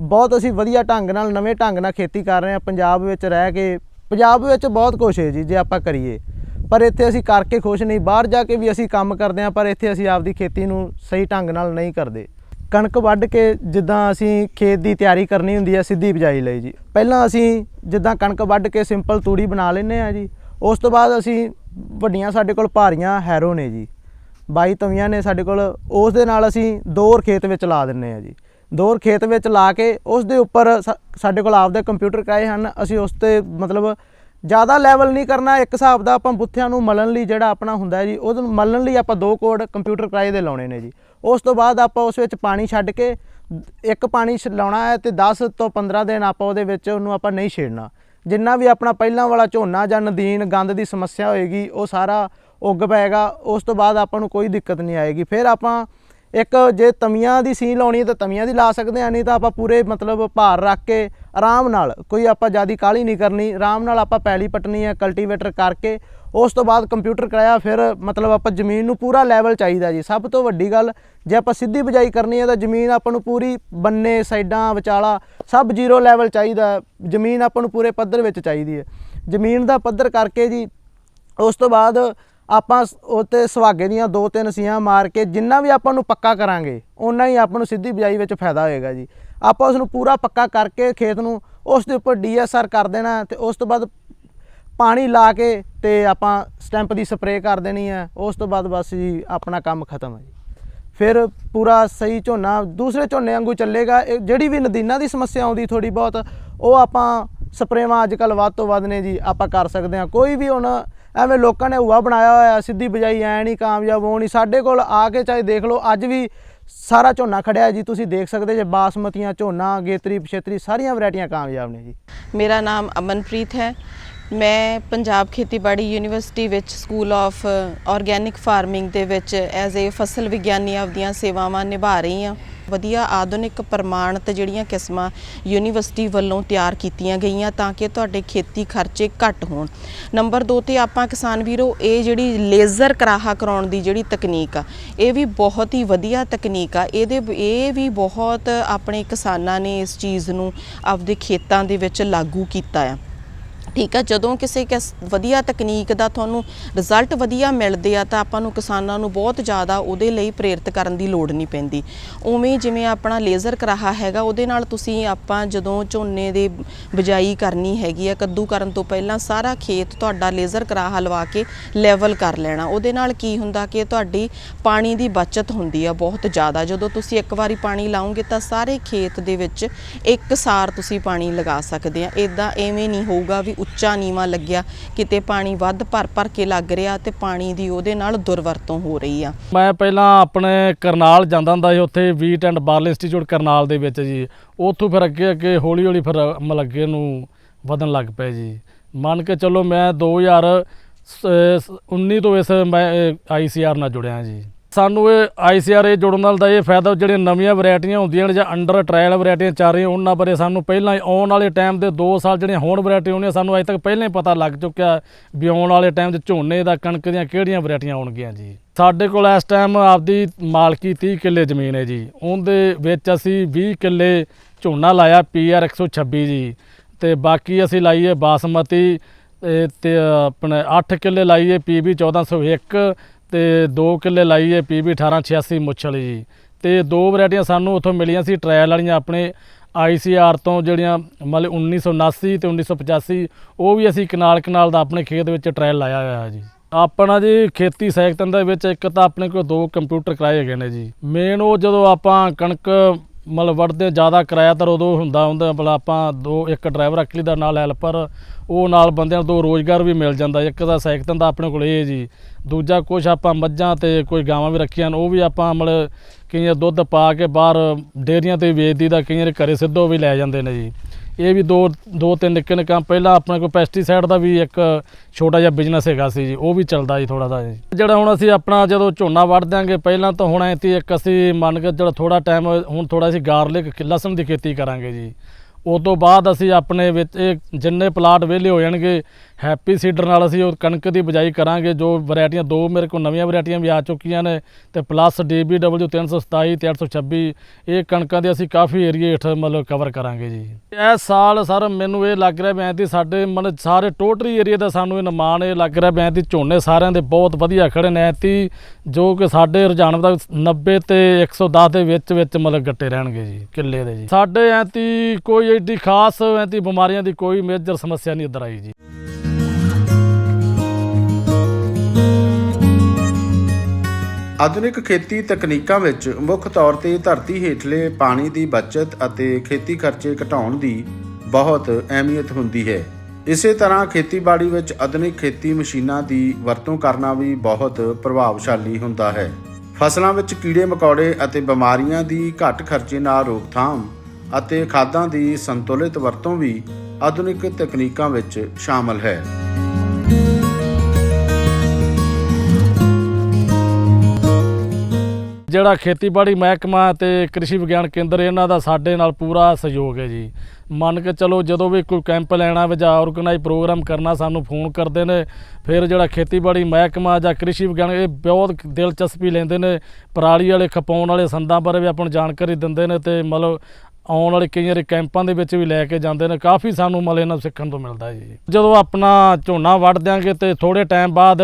ਬਹੁਤ ਅਸੀਂ ਵਧੀਆ ਢੰਗ ਨਾਲ, ਨਵੇਂ ਢੰਗ ਨਾਲ ਖੇਤੀ ਕਰ ਰਹੇ ਹਾਂ। ਪੰਜਾਬ ਵਿੱਚ ਰਹਿ ਕੇ, ਪੰਜਾਬ ਵਿੱਚ ਬਹੁਤ ਕੁਛ ਹੈ ਜੀ, ਜੇ ਆਪਾਂ ਕਰੀਏ। ਪਰ ਇੱਥੇ ਅਸੀਂ ਕਰਕੇ ਖੁਸ਼ ਨਹੀਂ, ਬਾਹਰ ਜਾ ਕੇ ਵੀ ਅਸੀਂ ਕੰਮ ਕਰਦੇ ਹਾਂ, ਪਰ ਇੱਥੇ ਅਸੀਂ ਆਪਦੀ ਖੇਤੀ ਨੂੰ ਸਹੀ ਢੰਗ ਨਾਲ ਨਹੀਂ ਕਰਦੇ। ਕਣਕ ਵੱਢ ਕੇ ਜਿੱਦਾਂ ਅਸੀਂ ਖੇਤ ਦੀ ਤਿਆਰੀ ਕਰਨੀ ਹੁੰਦੀ ਹੈ, ਸਿੱਧੀ ਬਿਜਾਈ ਲਈ ਜੀ। ਪਹਿਲਾਂ ਅਸੀਂ ਜਿੱਦਾਂ ਕਣਕ ਵੱਢ ਕੇ ਸਿੰਪਲ ਤੂੜੀ ਬਣਾ ਲੈਂਦੇ ਆ ਜੀ, ਉਸ ਤੋਂ ਬਾਅਦ ਅਸੀਂ, ਵੱਡੀਆਂ ਸਾਡੇ ਕੋਲ ਭਾਰੀਆਂ ਹੈਰੋ ਨੇ ਜੀ। ਬਾਈ ਤਵੀਆਂ ਨੇ ਸਾਡੇ ਕੋਲ, ਉਸ ਦੇ ਨਾਲ ਅਸੀਂ ਦੋਰ ਖੇਤ ਵਿੱਚ ਲਾ ਦਿੰਨੇ ਆ ਜੀ। ਦੋਰ ਖੇਤ ਵਿੱਚ ਲਾ ਕੇ ਉਸ ਦੇ ਉੱਪਰ ਸਾ- ਸਾਡੇ ਕੋਲ ਆਪਦੇ ਕੰਪਿਊਟਰ ਕਾਏ ਹਨ। ਅਸੀਂ ਉਸ ਤੇ ਮਤਲਬ ਜ਼ਿਆਦਾ ਲੈਵਲ ਨਹੀਂ ਕਰਨਾ, ਇੱਕ ਹਿਸਾਬ ਦਾ ਆਪਾਂ ਬੁੱਥਿਆਂ ਨੂੰ ਮਲਣ ਲਈ ਜਿਹੜਾ ਆਪਣਾ ਹੁੰਦਾ ਜੀ, ਉਹਨੂੰ ਮਲਣ ਲਈ ਆਪਾਂ ਦੋ ਕੋਡ ਕੰਪਿਊਟਰ ਕਿਰਾਏ ਦੇ ਲਾਉਣੇ ਨੇ ਜੀ। ਉਸ ਤੋਂ ਬਾਅਦ ਆਪਾਂ ਉਸ ਵਿੱਚ ਪਾਣੀ ਛੱਡ ਕੇ ਇੱਕ ਪਾਣੀ ਛ- ਲਾਉਣਾ ਹੈ ਤੇ 10 ਤੋਂ 15 ਦਿਨ ਆਪਾਂ ਉਹਦੇ ਵਿੱਚ ਉਹਨੂੰ ਆਪਾਂ ਨਹੀਂ ਛੇੜਨਾ। ਜਿੰਨਾ ਵੀ ਆਪਣਾ ਪਹਿਲਾਂ ਵਾਲਾ ਝੋਨਾ ਜਾਂ ਨਦੀਨ, ਗੰਦ ਦੀ ਸਮੱਸਿਆ ਹੋਏਗੀ, ਉਹ ਸਾਰਾ ਉੱਗ ਪਏਗਾ, ਉਸ ਤੋਂ ਬਾਅਦ ਆਪਾਂ ਨੂੰ ਕੋਈ ਦਿੱਕਤ ਨਹੀਂ ਆਏਗੀ। ਫਿਰ ਆਪਾਂ ਇੱਕ ਜੇ ਤਮੀਆਂ ਦੀ ਸੀ ਲਾਉਣੀ ਹੈ ਤਾਂ ਤਮੀਆਂ ਦੀ ਲਾ ਸਕਦੇ ਆ ਨਹੀਂ ਤਾਂ ਆਪਾਂ ਪੂਰੇ ਮਤਲਬ ਭਾਰ ਰੱਖ ਕੇ ਆਰਾਮ ਨਾਲ, ਕੋਈ ਆਪਾਂ ਜਿਆਦੀ ਕਾਹਲੀ ਨਹੀਂ ਕਰਨੀ, ਆਰਾਮ ਨਾਲ ਆਪਾਂ ਪੈਲੀ ਪਟਣੀ ਹੈ ਕਲਟੀਵੇਟਰ ਕਰਕੇ, ਉਸ ਤੋਂ ਬਾਅਦ ਕੰਪਿਊਟਰ ਕਰਾਇਆ, ਫਿਰ ਮਤਲਬ ਆਪਾਂ ਜ਼ਮੀਨ ਨੂੰ ਪੂਰਾ ਲੈਵਲ ਚਾਹੀਦਾ ਜੀ। ਸਭ ਤੋਂ ਵੱਡੀ ਗੱਲ, ਜੇ ਆਪਾਂ ਸਿੱਧੀ ਬਿਜਾਈ ਕਰਨੀ ਹੈ ਤਾਂ ਜ਼ਮੀਨ ਆਪਾਂ ਨੂੰ ਪੂਰੀ ਬੰਨੇ, ਸਾਈਡਾਂ, ਵਿਚਾਲਾ, ਸਭ ਜ਼ੀਰੋ ਲੈਵਲ ਚਾਹੀਦਾ ਜ਼ਮੀਨ ਆਪਾਂ ਨੂੰ ਪੂਰੇ ਪੱਧਰ ਵਿੱਚ ਚਾਹੀਦੀ ਹੈ। ਜ਼ਮੀਨ ਦਾ ਪੱਧਰ ਕਰਕੇ ਜੀ, ਉਸ ਤੋਂ ਬਾਅਦ ਆਪਾਂ ਸ- ਉੱਤੇ ਸੁਹਾਗੇ ਦੀਆਂ ਦੋ ਤਿੰਨ ਸੀਆਂ ਮਾਰ ਕੇ ਜਿੰਨਾ ਵੀ ਆਪਾਂ ਨੂੰ ਪੱਕਾ ਕਰਾਂਗੇ ਉਨਾ ਹੀ ਆਪਾਂ ਨੂੰ ਸਿੱਧੀ ਬਿਜਾਈ ਵਿੱਚ ਫਾਇਦਾ ਹੋਏਗਾ ਜੀ। ਆਪਾਂ ਉਸ ਨੂੰ ਪੂਰਾ ਪੱਕਾ ਕਰਕੇ ਖੇਤ ਨੂੰ ਉਸ ਦੇ ਉੱਪਰ ਡੀਐਸਆਰ ਕਰ ਦੇਣਾ ਤੇ ਉਸ ਤੋਂ ਬਾਅਦ ਪਾਣੀ ਲਾ ਕੇ ਤੇ ਆਪਾਂ ਸਟੈਂਪ ਦੀ ਸਪਰੇਅ ਕਰ ਦੇਣੀ ਹੈ। ਉਸ ਤੋਂ ਬਾਅਦ ਬਸ ਜੀ ਆਪਣਾ ਕੰਮ ਖਤਮ ਹੈ ਜੀ। ਫਿਰ ਪੂਰਾ ਸਹੀ ਝੋਨਾ ਦੂਸਰੇ ਝੋਨੇ ਵਾਂਗੂ ਚੱਲੇਗਾ। ਇਹ ਜਿਹੜੀ ਵੀ ਨਦੀਨਾਂ ਦੀ ਸਮੱਸਿਆ ਆਉਂਦੀ ਥੋੜੀ ਬਹੁਤ, ਉਹ ਆਪਾਂ ਸਪਰੇਵਾਂ ਅੱਜ ਕੱਲ ਵੱਧ ਤੋਂ ਵੱਧ ਨੇ ਜੀ, ਆਪਾਂ ਕਰ ਸਕਦੇ ਹਾਂ। ਕੋਈ ਵੀ ਹੁਣ ਐਵੇਂ ਲੋਕਾਂ ਨੇ ਹੂਆ ਬਣਾਇਆ ਹੋਇਆ, ਸਿੱਧੀ ਬਜਾਈ ਐ ਨਹੀਂ ਕਾਮਯਾਬ ਹੋਣੀ ਸਾਡੇ ਕੋਲ ਆ ਕੇ ਚਾਹੇ ਦੇਖ ਲਓ, ਅੱਜ ਵੀ ਸਾਰਾ ਝੋਨਾ ਖੜਿਆ ਜੀ, ਤੁਸੀਂ ਦੇਖ ਸਕਦੇ ਜੇ ਬਾਸਮਤੀਆਂ, ਝੋਨਾ, ਗੇਤਰੀ, ਪਛੇਤਰੀ, ਸਾਰੀਆਂ ਵੈਰਾਈਟੀਆਂ ਕਾਮਯਾਬ ਨੇ ਜੀ। ਮੇਰਾ ਨਾਮ ਅਮਨਪ੍ਰੀਤ ਹੈ। ਮੈਂ ਪੰਜਾਬ ਖੇਤੀਬਾੜੀ ਯੂਨੀਵਰਸਿਟੀ ਵਿੱਚ ਸਕੂਲ ਆਫ ਆਰਗੈਨਿਕ ਫਾਰਮਿੰਗ ਦੇ ਵਿੱਚ ਐਜ਼ ਅ ਫਸਲ ਵਿਗਿਆਨੀ ਆਪਦੀਆਂ ਸੇਵਾਵਾਂ ਨਿਭਾ ਰਹੀ ਹਾਂ। ਵਧੀਆ ਆਧੁਨਿਕ ਪ੍ਰਮਾਣਿਤ ਜਿਹੜੀਆਂ ਕਿਸਮਾਂ ਯੂਨੀਵਰਸਿਟੀ ਵੱਲੋਂ ਤਿਆਰ ਕੀਤੀਆਂ ਗਈਆਂ ਤਾਂ ਕਿ ਤੁਹਾਡੇ ਖੇਤੀ ਖਰਚੇ ਘੱਟ ਹੋਣ। ਨੰਬਰ 2 ਤੇ ਆਪਾਂ ਕਿਸਾਨ ਵੀਰੋ, ਇਹ ਜਿਹੜੀ ਲੇਜ਼ਰ ਕਰਾਹਾ ਕਰਾਉਣ ਦੀ ਜਿਹੜੀ ਤਕਨੀਕ ਆ, ਇਹ ਵੀ ਬਹੁਤ ਹੀ ਵਧੀਆ ਤਕਨੀਕ ਆ। ਇਹਦੇ ਇਹ ਵੀ ਬਹੁਤ ਆਪਣੇ ਕਿਸਾਨਾਂ ਨੇ ਇਸ ਚੀਜ਼ ਨੂੰ ਆਪਦੇ ਖੇਤਾਂ ਦੇ ਵਿੱਚ ਲਾਗੂ ਕੀਤਾ ਆ। ਠੀਕ ਆ, ਜਦੋਂ ਕਿਸੇ ਕਿਸ, ਵਧੀਆ ਤਕਨੀਕ ਦਾ ਤੁਹਾਨੂੰ ਰਿਜ਼ਲਟ ਵਧੀਆ ਮਿਲਦੇ ਆ, ਤਾਂ ਆਪਾਂ ਨੂੰ ਕਿਸਾਨਾਂ ਨੂੰ ਬਹੁਤ ਜ਼ਿਆਦਾ ਉਹਦੇ ਲਈ ਪ੍ਰੇਰਿਤ ਕਰਨ ਦੀ ਲੋੜ ਨਹੀਂ ਪੈਂਦੀ। ਉਵੇਂ ਜਿਵੇਂ ਆਪਣਾ ਲੇਜ਼ਰ ਕਰਾਹਾ ਹੈਗਾ, ਉਹਦੇ ਨਾਲ ਤੁਸੀਂ ਆਪਾਂ ਜਦੋਂ ਝੋਨੇ ਦੇ ਬਿਜਾਈ ਕਰਨੀ ਹੈਗੀ ਆ, ਕੱਦੂ ਕਰਨ ਤੋਂ ਪਹਿਲਾਂ ਸਾਰਾ ਖੇਤ ਤੁਹਾਡਾ ਲੇਜ਼ਰ ਕਰਾਹਾ ਲਵਾ ਕੇ ਲੈਵਲ ਕਰ ਲੈਣਾ। ਉਹਦੇ ਨਾਲ ਕੀ ਹੁੰਦਾ ਕਿ ਤੁਹਾਡੀ ਪਾਣੀ ਦੀ ਬਚਤ ਹੁੰਦੀ ਆ ਬਹੁਤ ਜ਼ਿਆਦਾ। ਜਦੋਂ ਤੁਸੀਂ ਇੱਕ ਵਾਰੀ ਪਾਣੀ ਲਾਉਂਗੇ ਤਾਂ ਸਾਰੇ ਖੇਤ ਦੇ ਵਿੱਚ ਇੱਕ ਸਾਰ ਤੁਸੀਂ ਪਾਣੀ ਲਗਾ ਸਕਦੇ ਆ। ਇਦਾਂ ਐਵੇਂ ਨਹੀਂ ਹੋਊਗਾ ਵੀ ਉੱਚਾ ਨੀਵਾ ਲੱਗਿਆ। ਕਿਤੇ ਪਾਣੀ ਵੱਧ ਭਰ ਭਰ ਕੇ ਲੱਗ ਰਿਹਾ ਤੇ ਪਾਣੀ ਦੀ ਉਹਦੇ ਨਾਲ ਦੁਰਵਰਤੋਂ ਹੋ ਰਹੀ ਆ। ਮੈਂ ਪਹਿਲਾਂ ਆਪਣੇ ਕਰਨਾਲ ਜਾਂਦਾ ਹੁੰਦਾ ਸੀ ਉੱਥੇ wheat and barley institute Karnal ਦੇ ਵਿੱਚ ਜੀ। ਉੱਥੋਂ ਫਿਰ ਅੱਗੇ ਅੱਗੇ ਹੌਲੀ ਹੌਲੀ ਫਿਰ ਮਲੱਗੇ ਨੂੰ ਵਧਣ ਲੱਗ ਪਏ ਜੀ। ਮੰਨ ਕੇ ਚੱਲੋ ਮੈਂ 2019 ਤੋਂ ਇਸ ਮੈਂ ਆਈਸੀਆਰ ਨਾਲ ਜੁੜਿਆ ਜੀ। ਸਾਨੂੰ ਇਹ ਆਈਸੀਆਰ ਇਹ ਜੁੜਨ ਨਾਲ ਦਾ ਇਹ ਫਾਇਦਾ ਜਿਹੜੀਆਂ ਨਵੀਆਂ ਵੈਰਾਈਟੀਆਂ ਹੁੰਦੀਆਂ ਨੇ ਜਾਂ ਅੰਡਰ ਟ੍ਰਾਇਲ ਵੈਰਾਈਟੀਆਂ ਚੱਲ ਰਹੀਆਂ, ਉਹਨਾਂ ਬਾਰੇ ਸਾਨੂੰ ਪਹਿਲਾਂ ਹੀ ਆਉਣ ਵਾਲੇ ਟਾਈਮ ਦੇ 2 ਸਾਲ ਜਿਹੜੀਆਂ ਹੋਣ ਵੈਰਾਈਟੀ ਹੋਣੀਆਂ, ਸਾਨੂੰ ਅਜੇ ਤੱਕ ਪਹਿਲਾਂ ਹੀ ਪਤਾ ਲੱਗ ਚੁੱਕਿਆ ਵੀ ਆਉਣ ਵਾਲੇ ਟਾਈਮ 'ਚ ਝੋਨੇ ਦਾ ਕਣਕ ਦੀਆਂ ਕਿਹੜੀਆਂ ਵੈਰਾਈਟੀਆਂ ਆਉਣਗੀਆਂ ਜੀ। ਸਾਡੇ ਕੋਲ ਇਸ ਟਾਈਮ ਆਪਦੀ ਮਾਲਕੀ 30 ਕਿੱਲੇ ਜ਼ਮੀਨ ਹੈ ਜੀ। ਉਹਦੇ ਵਿੱਚ ਅਸੀਂ 20 ਕਿੱਲੇ ਝੋਨਾ ਲਾਇਆ ਪੀਆਰ 126 ਜੀ ਤੇ ਬਾਕੀ ਅਸੀਂ ਲਾਈਏ ਬਾਸਮਤੀ ਤੇ ਤੇ ਆਪਣੇ 8 ਕਿੱਲੇ ਲਾਈਏ ਪੀਬੀ 1401 ਤੇ 2 ਕਿੱਲੇ ਲਾਈਏ ਪੀਬੀ 1886 ਮੁੱਛਲ ਜੀ। ਤੇ ਦੋ ਵੈਰਾਈਟੀਆਂ ਸਾਨੂੰ ਉੱਥੋਂ ਮਿਲੀਆਂ ਸੀ ਟ੍ਰਾਇਲ ਵਾਲੀਆਂ ਆਪਣੇ ਆਈਸੀਆਰ ਤੋਂ ਜਿਹੜੀਆਂ ਮਤਲਬ 1979 ਤੇ 1985 ਉਹ ਵੀ ਅਸੀਂ ਕਨਾਲ ਕਨਾਲ ਦਾ ਆਪਣੇ ਖੇਤ ਵਿੱਚ ਟ੍ਰਾਇਲ ਲਾਇਆ ਹੋਇਆ ਜੀ। ਆਪਣਾ ਜੀ ਖੇਤੀ ਸੈਕਟਰ ਦੇ ਵਿੱਚ ਇੱਕ ਤਾਂ ਆਪਣੇ ਕੋਲ ਦੋ ਕੰਪਿਊਟਰ ਕਰਾਏ ਹੈਗੇ ਨੇ ਜੀ। ਮੇਨ ਉਹ ਜਦੋਂ ਆਪਾਂ ਕਣਕ ਮਤਲਬ ਵੜਦੇ ਜ਼ਿਆਦਾ ਕਿਰਾਇਆ ਤਾਂ ਉਦੋਂ ਹੁੰਦਾ ਹੁੰਦਾ, ਮਤਲਬ ਆਪਾਂ ਦੋ, ਇੱਕ ਡਰਾਈਵਰ ਅਕਲੀ ਦਾ ਨਾਲ ਹੈਲਪਰ, ਉਹ ਨਾਲ ਬੰਦਿਆਂ ਨੂੰ ਦੋ ਰੋਜ਼ਗਾਰ ਵੀ ਮਿਲ ਜਾਂਦਾ, ਇੱਕ ਤਾਂ ਸਾਈਕਲ ਦਾ ਆਪਣੇ ਕੋਲ ਇਹ ਜੀ। ਦੂਜਾ ਕੁਛ ਆਪਾਂ ਮੱਝਾਂ ਤੇ ਕੋਈ ਗਾਵਾਂ ਵੀ ਰੱਖੀਆਂ ਨੇ ਉਹ ਵੀ ਆਪਾਂ ਮਤਲਬ ਕਈਆਂ ਦੁੱਧ ਪਾ ਕੇ ਬਾਹਰ ਡੇਅਰੀਆਂ ਤੇ ਵੇਚਦੀ ਦਾ, ਕਈਆਂ ਦੇ ਘਰੇ ਸਿੱਧੋ ਵੀ ਲੈ ਜਾਂਦੇ ਨੇ ਜੀ। ਇਹ ਵੀ ਦੋ ਦੋ ਤਿੰਨ ਨਿੱਕੇ ਨਿੱਕੇ ਕੰਮ, ਪਹਿਲਾਂ ਆਪਣੇ ਕੋਲ ਪੈਸਟੀਸਾਈਡ ਦਾ ਵੀ ਇੱਕ ਛੋਟਾ ਜਿਹਾ ਬਿਜ਼ਨਸ ਹੈਗਾ ਸੀ ਜੀ, ਉਹ ਵੀ ਚੱਲਦਾ ਜੀ ਥੋੜਾ ਦਾ ਜੀ। ਜਿਹੜਾ ਹੁਣ ਅਸੀਂ ਆਪਣਾ ਜਦੋਂ ਝੋਨਾ ਵੱਢ ਦਿਆਂਗੇ, ਪਹਿਲਾਂ ਤਾਂ ਹੁਣ ਐਤੀ ਇੱਕ ਅਸੀਂ ਮੰਨ ਕੇ ਜਿਹੜਾ ਥੋੜਾ ਟਾਈਮ ਹੁਣ ਥੋੜਾ ਅਸੀਂ ਗਾਰਲਿਕ ਲਸਣ ਦੀ ਖੇਤੀ ਕਰਾਂਗੇ ਜੀ। ਉਸ ਤੋਂ ਬਾਅਦ ਅਸੀਂ ਆਪਣੇ ਵਿੱਚ ਇਹ ਜਿੰਨੇ ਪਲਾਟ ਵਿਹਲੇ ਹੋ ਜਾਣਗੇ ਹੈਪੀ ਸੀਡਰ ਨਾਲ ਅਸੀਂ ਉਹ ਕਣਕ ਦੀ ਬਿਜਾਈ ਕਰਾਂਗੇ, ਜੋ ਵੈਰਾਈਟੀਆਂ ਦੋ ਮੇਰੇ ਕੋਲ ਨਵੀਆਂ ਵੈਰਾਈਟੀਆਂ ਵੀ ਆ ਚੁੱਕੀਆਂ ਨੇ ਤੇ ਪਲੱਸ DBW 327 ਤੇ 826 ਇਹ ਕਣਕਾਂ ਦੇ ਅਸੀਂ ਕਾਫੀ ਏਰੀਏ ਹੇਠ ਮਤਲਬ ਕਵਰ ਕਰਾਂਗੇ ਜੀ। ਇਸ ਸਾਲ ਸਰ ਮੈਨੂੰ ਇਹ ਲੱਗ ਰਿਹਾ ਮੈਂ ਦੀ ਸਾਡੇ ਮਤਲਬ ਸਾਰੇ ਟੋਟਲੀ ਏਰੀਆ ਦਾ ਸਾਨੂੰ ਇਹ ਨਿਮਾਣ ਇਹ ਲੱਗ ਰਿਹਾ ਮੈਂ ਦੀ ਝੋਨੇ ਸਾਰਿਆਂ ਦੇ ਬਹੁਤ ਵਧੀਆ ਖੜੇ ਨੇ ਐਤੀ ਜੋ ਕਿ ਸਾਡੇ ਰੁਝਾਨ ਦਾ 90 ਤੇ 110 ਦੇ ਵਿੱਚ ਵਿੱਚ ਮਤਲਬ ਗੱਟੇ ਰਹਿਣਗੇ ਜੀ, ਕਿੱਲੇ ਦੇ ਜੀ। ਸਾਡੇ ਐਤੀ ਕੋਈ ਐਡੀ ਖਾਸ ਐਤੀ ਬਿਮਾਰੀਆਂ ਦੀ ਕੋਈ ਮੇਜਰ ਸਮੱਸਿਆ ਨਹੀਂ ਇੱਧਰ ਆਈ ਜੀ। ਆਧੁਨਿਕ ਖੇਤੀ ਤਕਨੀਕਾਂ ਵਿੱਚ ਮੁੱਖ ਤੌਰ ਤੇ ਧਰਤੀ ਹੇਠਲੇ ਪਾਣੀ ਦੀ ਬਚਤ ਅਤੇ ਖੇਤੀ ਖਰਚੇ ਘਟਾਉਣ ਦੀ ਬਹੁਤ ਅਹਿਮੀਅਤ ਹੁੰਦੀ ਹੈ। ਇਸੇ ਤਰ੍ਹਾਂ ਖੇਤੀਬਾੜੀ ਵਿੱਚ ਆਧੁਨਿਕ ਖੇਤੀ ਮਸ਼ੀਨਾਂ ਦੀ ਵਰਤੋਂ ਕਰਨਾ ਵੀ ਬਹੁਤ ਪ੍ਰਭਾਵਸ਼ਾਲੀ ਹੁੰਦਾ ਹੈ। ਫਸਲਾਂ ਵਿੱਚ ਕੀੜੇ ਮਕੌੜੇ ਅਤੇ ਬਿਮਾਰੀਆਂ ਦੀ ਘੱਟ ਖਰਚੇ ਨਾਲ ਰੋਕਥਾਮ ਅਤੇ ਖਾਦਾਂ ਦੀ ਸੰਤੁਲਿਤ ਵਰਤੋਂ ਵੀ ਆਧੁਨਿਕ ਤਕਨੀਕਾਂ ਵਿੱਚ ਸ਼ਾਮਲ ਹੈ। ਜਿਹੜਾ ਖੇਤੀਬਾੜੀ ਮਹਿਕਮਾ ਤੇ ਕ੍ਰਿਸ਼ੀ ਵਿਗਿਆਨ ਕੇਂਦਰ, ਇਹਨਾਂ ਦਾ ਸਾਡੇ ਨਾਲ ਪੂਰਾ ਸਹਿਯੋਗ ਹੈ ਜੀ। ਮੰਨ ਕੇ ਚਲੋ, ਜਦੋਂ ਵੀ ਕੋਈ ਕੈਂਪ ਲੈਣਾ ਵੇ ਜਾਂ ਆਰਗੇਨਾਈਜ਼ ਪ੍ਰੋਗਰਾਮ ਕਰਨਾ, ਸਾਨੂੰ ਫੋਨ ਕਰਦੇ ਨੇ, ਫਿਰ ਜਿਹੜਾ ਖੇਤੀਬਾੜੀ ਮਹਿਕਮਾ ਜਾਂ ਕ੍ਰਿਸ਼ੀ ਵਿਗਿਆਨ, ਇਹ ਬਹੁਤ ਦਿਲਚਸਪੀ ਲੈਂਦੇ ਨੇ। ਪਰਾਲੀ ਵਾਲੇ, ਖਪਾਉਣ ਵਾਲੇ ਸੰਦਾਂ ਬਾਰੇ ਵੀ ਆਪਾਂ ਨੂੰ ਜਾਣਕਾਰੀ ਦਿੰਦੇ ਨੇ ਤੇ ਮਤਲਬ ਆਉਣ ਵਾਲੇ ਕਈ ਵਾਰੀ ਕੈਂਪਾਂ ਦੇ ਵਿੱਚ ਵੀ ਲੈ ਕੇ ਜਾਂਦੇ ਨੇ। ਕਾਫੀ ਸਾਨੂੰ ਮਤਲਬ ਇਹਨਾਂ ਸਿੱਖਣ ਤੋਂ ਮਿਲਦਾ ਜੀ। ਜਦੋਂ ਆਪਣਾ ਝੋਨਾ ਵੱਢ ਦਿਆਂਗੇ ਤੇ ਥੋੜੇ ਟਾਈਮ ਬਾਅਦ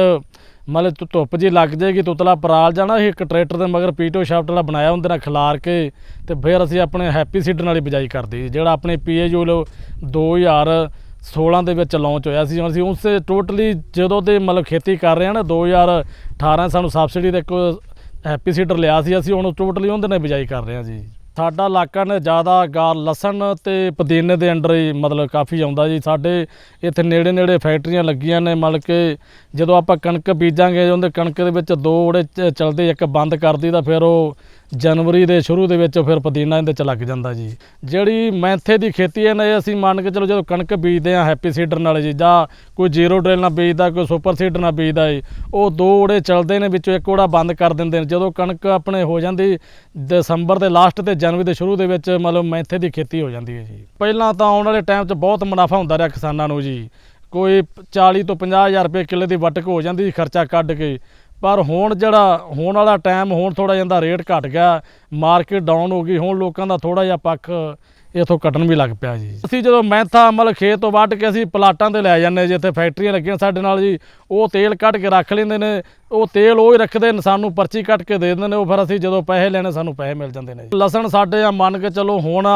ਮਤਲਬ ਧੁ- ਧੁੱਪ ਜੀ ਲੱਗ ਜਾਏਗੀ ਤੁਤਲਾ ਪਰਾਲ ਜਾਣਾ ਇਹ ਇੱਕ ਟਰੈਕਟਰ ਦੇ ਮਗਰ ਪੀਟੋ ਸ਼ਾਫਟ ਵਾਲਾ ਬਣਾਇਆ ਉਹਦੇ ਨਾਲ ਖਿਲਾਰ ਕੇ ਤੇ ਫਿਰ ਅਸੀਂ ਆਪਣੇ ਹੈਪੀ ਸੀਡਰ ਨਾਲ ਹੀ ਬਿਜਾਈ ਕਰਦੇ ਜੀ ਜਿਹੜਾ ਆਪਣੇ ਪੀਏਯੂ 2016 ਦੇ ਵਿੱਚ ਲਾਂਚ ਹੋਇਆ ਸੀ। ਅਸੀਂ ਉਸੇ ਟੋਟਲੀ ਜਦੋਂ ਤੇ ਮਤਲਬ ਖੇਤੀ ਕਰ ਰਹੇ ਹਾਂ ਨਾ 2018 ਸਾਨੂੰ ਸਬਸਿਡੀ ਦੇ ਇੱਕ ਹੈਪੀ ਸੀਡਰ ਲਿਆ ਸੀ, ਅਸੀਂ ਹੁਣ ਟੋਟਲੀ ਉਹਦੇ ਨਾਲ ਬਿਜਾਈ ਕਰ ਰਹੇ ਹਾਂ ਜੀ। ਸਾਡਾ ਇਲਾਕਾ ਨੇ ਜ਼ਿਆਦਾ ਗਾਰ ਲਸਣ ਤੇ ਪੁਦੀਨੇ ਦੇ ਅੰਡਰ ਹੀ ਮਤਲਬ ਕਾਫੀ ਆਉਂਦਾ ਜੀ। ਸਾਡੇ ਇੱਥੇ ਨੇੜੇ ਨੇੜੇ ਫੈਕਟਰੀਆਂ ਲੱਗੀਆਂ ਨੇ, ਮਤਲਬ ਕਿ ਜਦੋਂ ਆਪਾਂ ਕਣਕ ਬੀਜਾਂਗੇ, ਉਹਦੇ ਕਣਕ ਦੇ ਵਿੱਚ ਦੋ ਓੜੇ ਚ- ਚਲਦੇ ਇੱਕ ਬੰਦ ਕਰਦੀ ਤਾਂ ਫਿਰ ਉਹ ਜਨਵਰੀ ਦੇ ਸ਼ੁਰੂ ਦੇ ਵਿੱਚ ਫਿਰ ਪੁਦੀਨਾ ਇਹਦੇ ਚ ਲੱਗ ਜਾਂਦਾ ਜੀ। ਜਿਹੜੀ ਮੈਂਥੇ ਦੀ ਖੇਤੀ ਹੈ ਨਾ, ਇਹ ਅਸੀਂ ਮੰਨ ਕੇ ਚਲੋ ਜਦੋਂ ਕਣਕ ਬੀਜਦੇ ਆ ਹੈਪੀ ਸੀਡਰ ਨਾਲ ਜੀ, ਜਾਂ ਕੋਈ ਜ਼ੀਰੋ ਡਰਿਲ ਨਾਲ ਬੀਜਦਾ, ਕੋਈ ਸੁਪਰ ਸੀਡਰ ਨਾਲ ਬੀਜਦਾ ਜੀ, ਉਹ ਦੋ ਓੜੇ ਚੱਲਦੇ ਨੇ, ਵਿੱਚੋਂ ਇੱਕ ਓੜਾ ਬੰਦ ਕਰ ਦਿੰਦੇ ਨੇ। ਜਦੋਂ ਕਣਕ ਆਪਣੇ ਹੋ ਜਾਂਦੀ, ਦਸੰਬਰ ਦੇ ਲਾਸਟ ਤੇ ਜਨਵਰੀ ਦੇ ਸ਼ੁਰੂ ਦੇ ਵਿੱਚ ਮਤਲਬ ਮੈਂਥੇ ਦੀ ਖੇਤੀ ਹੋ ਜਾਂਦੀ ਹੈ ਜੀ। ਪਹਿਲਾਂ ਤਾਂ ਆਉਣ ਵਾਲੇ ਟਾਈਮ 'ਚ ਬਹੁਤ ਮੁਨਾਫਾ ਹੁੰਦਾ ਰਿਹਾ ਕਿਸਾਨਾਂ ਨੂੰ ਜੀ। ਕੋਈ 40 ਤੋਂ 50 ਹਜ਼ਾਰ ਰੁਪਏ ਕਿੱਲੇ ਦੀ ਵਟਕ ਹੋ ਜਾਂਦੀ ਸੀ, ਖਰਚਾ ਕੱਢ ਕੇ। ਪਰ ਹੁਣ ਜਿਹੜਾ, ਹੋਣ ਵਾਲਾ ਟਾਈਮ ਹੁਣ ਥੋੜਾ ਜਿਹਾ ਰੇਟ ਘਟ ਗਿਆ ਮਾਰਕੀਟ ਡਾਊਨ ਹੋ ਗਈ, ਹੁਣ ਲੋਕਾਂ ਦਾ ਥੋੜਾ ਜਿਹਾ ਪੱਖ ਇਥੋਂ ਕੱਟਣ ਵੀ ਲੱਗ ਪਿਆ ਜੀ। ਅਸੀਂ ਜਦੋਂ ਮੈਂਥਾ ਅਮਲ ਖੇਤ ਤੋਂ ਵੱਢ ਕੇ ਅਸੀਂ ਪਲਾਟਾਂ ਤੇ ਲੈ ਜਾਂਦੇ ਜਿੱਥੇ ਫੈਕਟਰੀਆਂ ਲੱਗੀਆਂ ਸਾਡੇ ਨਾਲ ਜੀ, ਉਹ ਤੇਲ ਕੱਢ ਕੇ ਰੱਖ ਲੈਂਦੇ ਨੇ, ਉਹ ਤੇਲ ਉਹ ਹੀ ਰੱਖਦੇ ਨੇ, ਸਾਨੂੰ ਪਰਚੀ ਕੱਟ ਕੇ ਦੇ ਦਿੰਦੇ ਨੇ, ਉਹ ਫਿਰ ਅਸੀਂ ਜਦੋਂ ਪੈਸੇ ਲੈਣੇ ਸਾਨੂੰ ਪੈਸੇ ਮਿਲ ਜਾਂਦੇ ਨੇ ਲਸਣ ਸਾਡੇ ਆ ਮੰਨ ਕੇ ਚਲੋ ਹੁਣ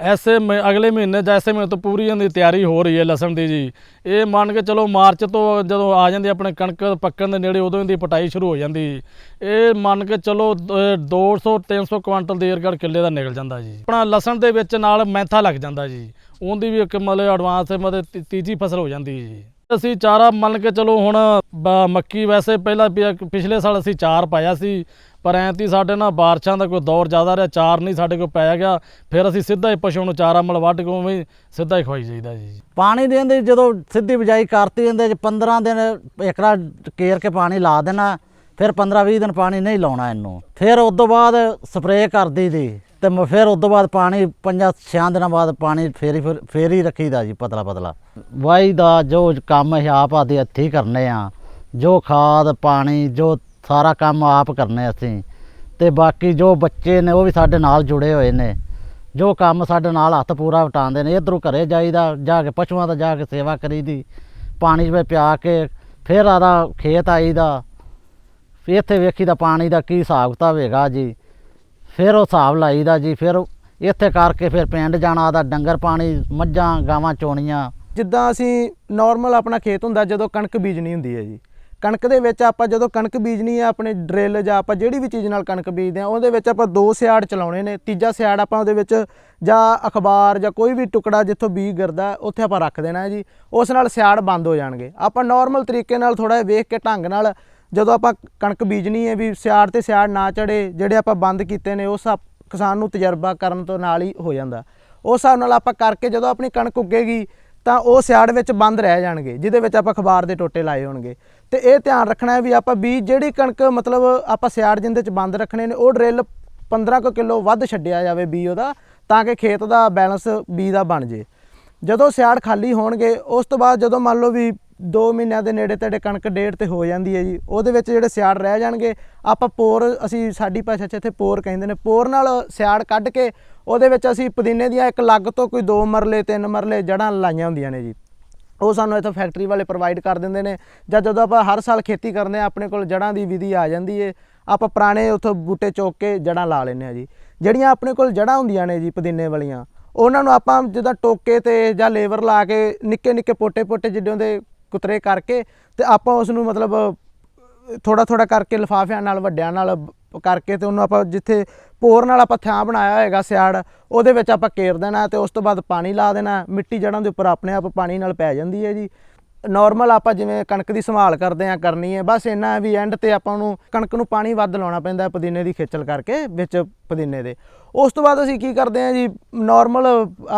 ਐਸੇ ਮ- ਅਗਲੇ ਮਹੀਨੇ ਜੈਸੇ ਮਹੀਨੇ ਤੋਂ ਪੂਰੀ ਇਹਦੀ ਤਿਆਰੀ ਹੋ ਰਹੀ ਹੈ ਲਸਣ ਦੀ ਜੀ। ਇਹ ਮੰਨ ਕੇ ਚਲੋ ਮਾਰਚ ਤੋਂ ਜਦੋਂ ਆ ਜਾਂਦੀ ਆਪਣੇ ਕਣਕ ਪੱਕਣ ਦੇ ਨੇੜੇ, ਉਦੋਂ ਇਹਦੀ ਪਟਾਈ ਸ਼ੁਰੂ ਹੋ ਜਾਂਦੀ ਇਹ ਮੰਨ ਕੇ ਚਲੋ ਦ- 200 300 ਕੁਆਂਟਲ ਦੇ ਕਿੱਲੇ ਦਾ ਨਿਕਲ ਜਾਂਦਾ ਜੀ। ਆਪਣਾ ਲਸਣ ਦੇ ਵਿੱਚ ਨਾਲ ਮੈਂਥਾ ਲੱਗ ਜਾਂਦਾ ਜੀ। ਉਹਦੀ ਵੀ ਇੱਕ ਮਤਲਬ ਐਡਵਾਂਸ ਮਤਲਬ ਤੀ- ਤੀਜੀ ਫਸਲ ਹੋ ਜਾਂਦੀ ਜੀ। ਅਸੀਂ ਚਾਰਾ ਮੰਨ ਕੇ ਚਲੋ ਹੁਣ ਬ- ਮੱਕੀ ਵੈਸੇ ਪਹਿਲਾਂ ਪਿਛਲੇ ਸਾਲ ਅਸੀਂ ਚਾਰ ਪਾਇਆ ਸੀ। ਪਰ ਐਂਤੀ ਸਾਡੇ ਨਾਲ ਬਾਰਿਸ਼ਾਂ ਦਾ ਕੋਈ ਦੌਰ ਜ਼ਿਆਦਾ ਰਿਹਾ, ਚਾਰ ਨਹੀਂ ਸਾਡੇ ਕੋਲ ਪੈ ਗਿਆ, ਫਿਰ ਅਸੀਂ ਸਿੱਧਾ ਹੀ ਪਸ਼ੂ ਨੂੰ ਚਾਰਾ ਮਲ ਵੱਢ ਕੇ ਉਵੇਂ ਹੀ ਸਿੱਧਾ ਹੀ ਖਵਾਈ ਜਾਈਦਾ ਜੀ। ਪਾਣੀ ਦੇਣ ਦੀ ਜਦੋਂ ਸਿੱਧੀ ਬਿਜਾਈ ਕਰਤੀ ਇਹਦੇ 15 ਦਿਨ ਏਕੜਾ ਕੇਰ ਕੇ ਪਾਣੀ ਲਾ ਦੇਣਾ, ਫਿਰ 15 20 ਦਿਨ ਪਾਣੀ ਨਹੀਂ ਲਾਉਣਾ ਇਹਨੂੰ। ਫਿਰ ਉਸ ਤੋਂ ਬਾਅਦ ਸਪਰੇਅ ਕਰਦੀ ਦੀ ਤੇ ਮ- ਫਿਰ ਉਸ ਤੋਂ ਬਾਅਦ ਪਾਣੀ ਪੰਜਾਂ ਛਿਆਂ ਦਿਨਾਂ ਬਾਅਦ ਪਾਣੀ ਫੇਰ ਫੇਰੀ ਫਿਰ- ਫੇਰ ਰੱਖੀਦਾ ਜੀ ਪਤਲਾ ਪਤਲਾ। ਵਾਈ ਦਾ ਜੋ ਕੰਮ ਅਸੀਂ ਆਪ ਆਦੇ ਹੱਥੀਂ ਕਰਨੇ ਆ, ਜੋ ਖਾਦ, ਪਾਣੀ, ਜੋ ਸਾਰਾ ਕੰਮ ਆਪ ਕਰਨੇ ਅਸੀਂ। ਤੇ ਬਾਕੀ ਜੋ ਬੱਚੇ ਨੇ ਉਹ ਵੀ ਸਾਡੇ ਨਾਲ ਜੁੜੇ ਹੋਏ ਨੇ। ਜੋ ਕੰਮ ਸਾਡੇ ਨਾਲ ਹੱਥ ਪੂਰਾ ਵਟਾਉਂਦੇ ਨੇ, ਇਧਰੋਂ ਘਰੇ ਜਾਈਦਾ, ਜਾ ਕੇ ਪਸ਼ੂਆਂ ਦਾ ਜਾ ਕੇ ਸੇਵਾ ਕਰੀਦੀ, ਪਾਣੀ ਵਿੱਚ ਪਿਆ ਕੇ ਫਿਰ ਆਦਾ ਖੇਤ ਆਈਦਾ। ਫਿਰ ਇੱਥੇ ਵੇਖੀਦਾ ਪਾਣੀ ਦਾ ਕੀ ਹਿਸਾਬ ਕਿਤਾਬ ਹੈਗਾ ਜੀ। ਫਿਰ ਉਹ ਹਿਸਾਬ ਲਾਈਦਾ ਜੀ, ਫਿਰ ਇੱਥੇ ਕਰਕੇ ਫਿਰ ਪਿੰਡ ਜਾਣਾ, ਆਦਾ ਡੰਗਰ ਪਾਣੀ, ਮੱਝਾਂ, ਗਾਵਾਂ, ਚੋਣੀਆਂ। ਜਿੱਦਾਂ ਅਸੀਂ ਨਾਰਮਲ ਆਪਣਾ ਖੇਤ ਹੁੰਦਾ, ਜਦੋਂ ਕਣਕ ਬੀਜਣੀ ਹੁੰਦੀ ਹੈ ਜੀ। ਕਣਕ ਦੇ ਵਿੱਚ ਆਪਾਂ ਜਦੋਂ ਕਣਕ ਬੀਜਣੀ ਹੈ ਆਪਣੇ ਡਰਿਲ ਜਾਂ ਆਪਾਂ ਜਿਹੜੀ ਵੀ ਚੀਜ਼ ਨਾਲ ਕਣਕ ਬੀਜਦੇ ਆ, ਉਹਦੇ ਵਿੱਚ ਆਪਾਂ ਦੋ ਸਿਆੜ ਚਲਾਉਣੇ ਨੇ। ਤੀਜਾ ਸਿਆੜ ਆਪਾਂ ਉਹਦੇ ਵਿੱਚ ਜਾਂ ਅਖਬਾਰ ਜਾਂ ਕੋਈ ਵੀ ਟੁਕੜਾ ਜਿੱਥੋਂ ਬੀਜ ਗਿਰਦਾ, ਉੱਥੇ ਆਪਾਂ ਰੱਖ ਦੇਣਾ ਹੈ ਜੀ। ਉਸ ਨਾਲ ਸਿਆੜ ਬੰਦ ਹੋ ਜਾਣਗੇ। ਆਪਾਂ ਨਾਰਮਲ ਤਰੀਕੇ ਨਾਲ ਥੋੜਾ ਵੇਖ ਕੇ ਢੰਗ ਨਾਲ ਜਦੋਂ ਆਪਾਂ ਕਣਕ ਬੀਜਣੀ ਹੈ ਵੀ ਸਿਆੜ ਤੇ ਸਿਆੜ ਨਾ ਚੜੇ ਜਿਹੜੇ ਆਪਾਂ ਬੰਦ ਕੀਤੇ ਨੇ, ਉਸ ਹਿਸਾਬ- ਕਿਸਾਨ ਨੂੰ ਤਜਰਬਾ ਕਰਨ ਤੋਂ ਨਾਲ ਹੀ ਹੋ ਜਾਂਦਾ। ਉਸ ਹਿਸਾਬ ਨਾਲ ਆਪਾਂ ਕਰਕੇ ਜਦੋਂ ਆਪਣੀ ਕਣਕ ਉੱਗੇਗੀ ਤਾਂ ਉਹ ਸਿਆੜ ਵਿੱਚ ਬੰਦ ਰਹਿ ਜਾਣਗੇ, ਜਿਹਦੇ ਵਿੱਚ ਆਪਾਂ ਅਖਬਾਰ ਦੇ ਟੋਟੇ ਲਾਏ ਹੋਣਗੇ। ਤੇ ਇਹ ਧਿਆਨ ਰੱਖਣਾ ਹੈ ਵੀ ਆਪਾਂ ਬੀਜ ਜਿਹੜੀ ਕਣਕ, ਮਤਲਬ ਆਪਾਂ ਸਿਆੜ ਜਿੰਦੇ ਚ ਬੰਦ ਰੱਖਣੇ ਨੇ, ਉਹ ਡਰਿਲ 15 ਕੁ ਕਿਲੋ ਵੱਧ ਛੱਡਿਆ ਜਾਵੇ ਬੀ ਉਹਦਾ, ਤਾਂ ਕਿ ਖੇਤ ਦਾ ਬੈਲੈਂਸ ਬੀ ਦਾ ਬਣ ਜੇ। ਜਦੋਂ ਸਿਆੜ ਖਾਲੀ ਹੋਣਗੇ, ਉਸ ਤੋਂ ਬਾਅਦ ਜਦੋਂ ਮੰਨ ਲਓ ਵੀ 2 ਮਹੀਨਿਆਂ ਦੇ ਨੇੜੇ ਤੇੜੇ ਕਣਕ ਡੇਢ ਤੇ ਹੋ ਜਾਂਦੀ ਹੈ ਜੀ। ਉਹਦੇ ਵਿੱਚ ਜਿਹੜੇ ਸਿਆੜ ਰਹਿ ਜਾਣਗੇ, ਆਪਾਂ ਪੋਰ, ਅਸੀਂ ਸਾਡੀ ਭਾਸ਼ਾ 'ਚ ਇੱਥੇ ਪੋਰ ਕਹਿੰਦੇ ਨੇ। ਪੋਰ ਨਾਲ ਸਿਆੜ ਕੱਢ ਕੇ ਉਹਦੇ ਵਿੱਚ ਅਸੀਂ ਪੁਦੀਨੇ ਦੀਆਂ ਇੱਕ ਲੱਗ ਤੋਂ ਕੋਈ 2 ਮਰਲੇ 3 ਮਰਲੇ ਜੜਾਂ ਲਾਈਆਂ ਹੁੰਦੀਆਂ ਨੇ ਜੀ। ਉਹ ਸਾਨੂੰ ਇੱਥੋਂ ਫੈਕਟਰੀ ਵਾਲੇ ਪ੍ਰੋਵਾਈਡ ਕਰ ਦਿੰਦੇ ਨੇ। ਜਾਂ ਜਦੋਂ ਆਪਾਂ ਹਰ ਸਾਲ ਖੇਤੀ ਕਰਦੇ ਆ ਆਪਣੇ ਕੋਲ ਜੜਾਂ ਦੀ ਵਿਧੀ ਆ ਜਾਂਦੀ ਏ। ਆਪਾਂ ਪੁਰਾਣੇ ਉੱਥੋਂ ਬੂਟੇ ਚੋਕ ਕੇ ਜੜਾਂ ਲਾ ਲੈਂਦੇ ਆ ਜੀ। ਜਿਹੜੀਆਂ ਆਪਣੇ ਕੋਲ ਜੜਾਂ ਹੁੰਦੀਆਂ ਨੇ ਜੀ, ਪੁਦੀਨੇ ਵਾਲੀਆਂ, ਉਹਨਾਂ ਨੂੰ ਆਪਾਂ ਜਿੱਦਾਂ ਟੋਕੇ ਤੇ ਜਾਂ ਲੇਬਰ ਲਾ ਕੇ ਨਿੱਕੇ ਨਿੱਕੇ ਪੋਟੇ ਪੋਟੇ ਜਿੱਡਿਆਂ ਉਹਦੇ ਕੁਤਰੇ ਕਰਕੇ ਤੇ ਆਪਾਂ ਉਸ ਨੂੰ ਮਤਲਬ ਥੋੜਾ ਥੋੜਾ ਕਰਕੇ ਲਿਫਾਫਿਆਂ ਨਾਲ, ਵੱਡਿਆਂ ਨਾਲ ਕਰਕੇ ਤੇ ਉਹਨੂੰ ਆਪਾਂ ਜਿੱਥੇ ਪੋਰ ਨਾਲ ਆਪਾਂ ਥਾਂ ਬਣਾਇਆ ਹੋਏਗਾ ਸਿਆੜ, ਉਹਦੇ ਵਿੱਚ ਆਪਾਂ ਕੇਰ ਦੇਣਾ ਤੇ ਉਸ ਤੋਂ ਬਾਅਦ ਪਾਣੀ ਲਾ ਦੇਣਾ। ਮਿੱਟੀ ਜੜਾਂ ਦੇ ਉੱਪਰ ਆਪਣੇ ਆਪ ਪਾਣੀ ਨਾਲ ਪੈ ਜਾਂਦੀ ਹੈ ਜੀ। ਨਾਰਮਲ ਆਪਾਂ ਜਿਵੇਂ ਕਣਕ ਦੀ ਸੰਭਾਲ ਕਰਦੇ ਆ ਕਰਨੀ ਹੈ, ਬਸ ਇੰਨਾ ਵੀ ਐਂਡ ਤੇ ਆਪਾਂ ਨੂੰ ਕਣਕ ਨੂੰ ਪਾਣੀ ਵੱਧ ਲਾਉਣਾ ਪੈਂਦਾ ਪੁਦੀਨੇ ਦੀ ਖੇਚਲ ਕਰਕੇ ਵਿੱਚ ਪੁਦੀਨੇ ਦੇ। ਉਸ ਤੋਂ ਬਾਅਦ ਅਸੀਂ ਕੀ ਕਰਦੇ ਆ ਜੀ ਨਾਰਮਲ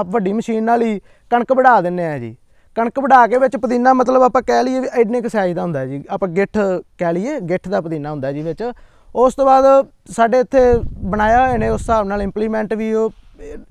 ਵੱਡੀ ਮਸ਼ੀਨ ਨਾਲ ਹੀ ਕਣਕ ਵਢਾ ਦਿੰਨੇ ਆ ਜੀ। ਕਣਕ ਵਢਾ ਕੇ ਵਿੱਚ ਪੁਦੀਨਾ ਮਤਲਬ ਆਪਾਂ ਕਹਿ ਲਈਏ ਵੀ ਇੰਨੇ ਕੁ ਸਾਈਜ਼ ਦਾ ਹੁੰਦਾ ਜੀ। ਆਪਾਂ ਗਿੱਠ ਕਹਿ ਲਈਏ, ਗਿੱਠ ਦਾ ਪੁਦੀਨਾ ਹੁੰਦਾ ਜੀ ਵਿੱਚ। ਉਸ ਤੋਂ ਬਾਅਦ ਸਾਡੇ ਇੱਥੇ ਬਣਾਇਆ ਹੋਏ ਨੇ, ਉਸ ਹਿਸਾਬ ਨਾਲ ਇੰਪਲੀਮੈਂਟ ਵੀ ਉਹ,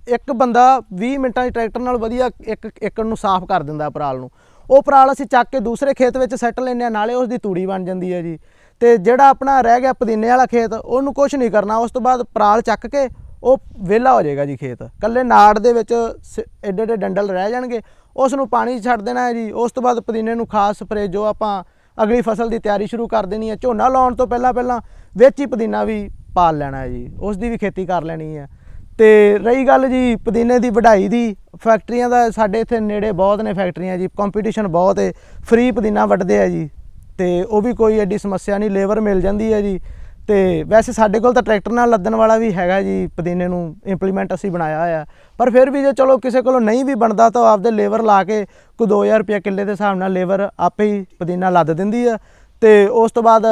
ਇੱਕ ਬੰਦਾ 20 ਮਿੰਟਾਂ 'ਚ ਟਰੈਕਟਰ ਨਾਲ ਵਧੀਆ ਇੱਕ ਏਕੜ ਨੂੰ ਸਾਫ਼ ਕਰ ਦਿੰਦਾ ਪਰਾਲ ਨੂੰ। ਉਹ ਪਰਾਲ ਅਸੀਂ ਚੱਕ ਕੇ ਦੂਸਰੇ ਖੇਤ ਵਿੱਚ ਸੱਟ ਲੈਂਦੇ ਹਾਂ, ਨਾਲੇ ਉਸ ਦੀ ਤੂੜੀ ਬਣ ਜਾਂਦੀ ਹੈ ਜੀ। ਤੇ ਜਿਹੜਾ ਆਪਣਾ ਰਹਿ ਗਿਆ ਪੁਦੀਨੇ ਵਾਲਾ ਖੇਤ, ਉਹਨੂੰ ਕੁਝ ਨਹੀਂ ਕਰਨਾ। ਉਸ ਤੋਂ ਬਾਅਦ ਪਰਾਲ ਚੱਕ ਕੇ ਉਹ ਵਿਹਲਾ ਹੋ ਜਾਏਗਾ ਜੀ ਖੇਤ। ਕੱਲੇ ਨਾੜ ਦੇ ਵਿੱਚ ਸ- ਐਡੇ ਡੰਡਲ ਰਹਿ ਜਾਣਗੇ। ਉਸ ਨੂੰ ਪਾਣੀ ਛੱਡ ਦੇਣਾ ਹੈ ਜੀ। ਉਸ ਤੋਂ ਬਾਅਦ ਪੁਦੀਨੇ ਨੂੰ ਖਾਸ ਸਪਰੇ ਜੋ ਆਪਾਂ ਅਗਲੀ ਫਸਲ ਦੀ ਤਿਆਰੀ ਸ਼ੁਰੂ ਕਰ ਦੇਣੀ ਹੈ। ਝੋਨਾ ਲਾਉਣ ਤੋਂ ਪਹਿਲਾਂ ਪਹਿਲਾਂ ਵਿੱਚ ਹੀ ਪੁਦੀਨਾ ਵੀ ਪਾਲ ਲੈਣਾ ਹੈ ਜੀ। ਉਸ ਦੀ ਵੀ ਖੇਤੀ ਕਰ ਲੈਣੀ ਹੈ। ਤੇ ਰਹੀ ਗੱਲ ਜੀ ਪੁਦੀਨੇ ਦੀ ਵਢਾਈ ਦੀ, ਫੈਕਟਰੀਆਂ ਦਾ ਸਾਡੇ ਇੱਥੇ ਨੇੜੇ ਬਹੁਤ ਨੇ ਫੈਕਟਰੀਆਂ ਜੀ। ਕੰਪੀਟੀਸ਼ਨ ਬਹੁਤ ਹੈ ਫ੍ਰੀ ਪੁਦੀਨਾ ਵੱਢਦੇ ਆ ਜੀ। ਤੇ ਉਹ ਵੀ ਕੋਈ ਐਡੀ ਸਮੱਸਿਆ ਨਹੀਂ ਲੇਬਰ ਮਿਲ ਜਾਂਦੀ ਹੈ ਜੀ। ਤੇ ਵੈਸੇ ਸਾਡੇ ਕੋਲ ਤਾਂ ਟਰੈਕਟਰ ਨਾਲ ਲੱਦਣ ਵਾਲਾ ਵੀ ਹੈਗਾ ਜੀ, ਪੁਦੀਨੇ ਨੂੰ ਇੰਪਲੀਮੈਂਟ ਅਸੀਂ ਬਣਾਇਆ ਹੋਇਆ। ਪਰ ਫਿਰ ਵੀ ਜੇ ਚਲੋ ਕਿਸੇ ਕੋਲੋਂ ਨਹੀਂ ਵੀ ਬਣਦਾ ਤਾਂ ਉਹ ਆਪਦੇ ਲੇਬਰ ਲਾ ਕੇ ਕੋਈ 2000 ਰੁਪਏ ਕਿੱਲੇ ਦੇ ਹਿਸਾਬ ਨਾਲ ਲੇਬਰ ਆਪੇ ਹੀ ਪੁਦੀਨਾ ਲੱਦ ਦਿੰਦੀ ਆ। ਤੇ ਉਸ ਤੋਂ ਬਾਅਦ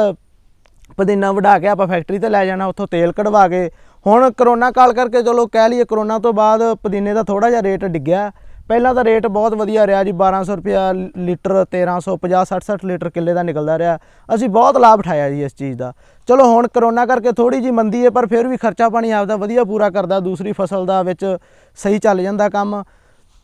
ਪੁਦੀਨਾ ਵਢਾ ਕੇ ਆਪਾਂ ਫੈਕਟਰੀ ਤੇ ਲੈ ਜਾਣਾ, ਉੱਥੋਂ ਤੇਲ ਕਢਵਾ ਕੇ। ਹੁਣ ਕਰੋਨਾ ਕਾਲ ਕਰਕੇ ਚਲੋ ਕਹਿ ਲਈਏ ਕਰੋਨਾ ਤੋਂ ਬਾਅਦ ਪੁਦੀਨੇ ਦਾ ਥੋੜਾ ਜਿਹਾ ਰੇਟ ਡਿੱਗਿਆ। ਪਹਿਲਾਂ ਤਾਂ ਰੇਟ ਬਹੁਤ ਵਧੀਆ ਰਿਹਾ ਜੀ 1200 ਰੁਪਿਆ ਲੀਟਰ 1350 60 60 ਲੀਟਰ ਕਿੱਲੇ ਦਾ ਨਿਕਲਦਾ ਰਿਹਾ। ਅਸੀਂ ਬਹੁਤ ਲਾਭ ਉਠਾਇਆ ਜੀ ਇਸ ਚੀਜ਼ ਦਾ। ਚਲੋ ਹੁਣ ਕਰੋਨਾ ਕਰਕੇ ਥੋੜੀ ਜੀ ਮੰਦੀ ਹੈ, ਪਰ ਫਿਰ ਵੀ ਖਰਚਾ ਪਾਣੀ ਆਪਦਾ ਵਧੀਆ ਪੂਰਾ ਕਰਦਾ, ਦੂਸਰੀ ਫਸਲ ਦਾ ਵਿੱਚ ਸਹੀ ਚੱਲ ਜਾਂਦਾ ਕੰਮ।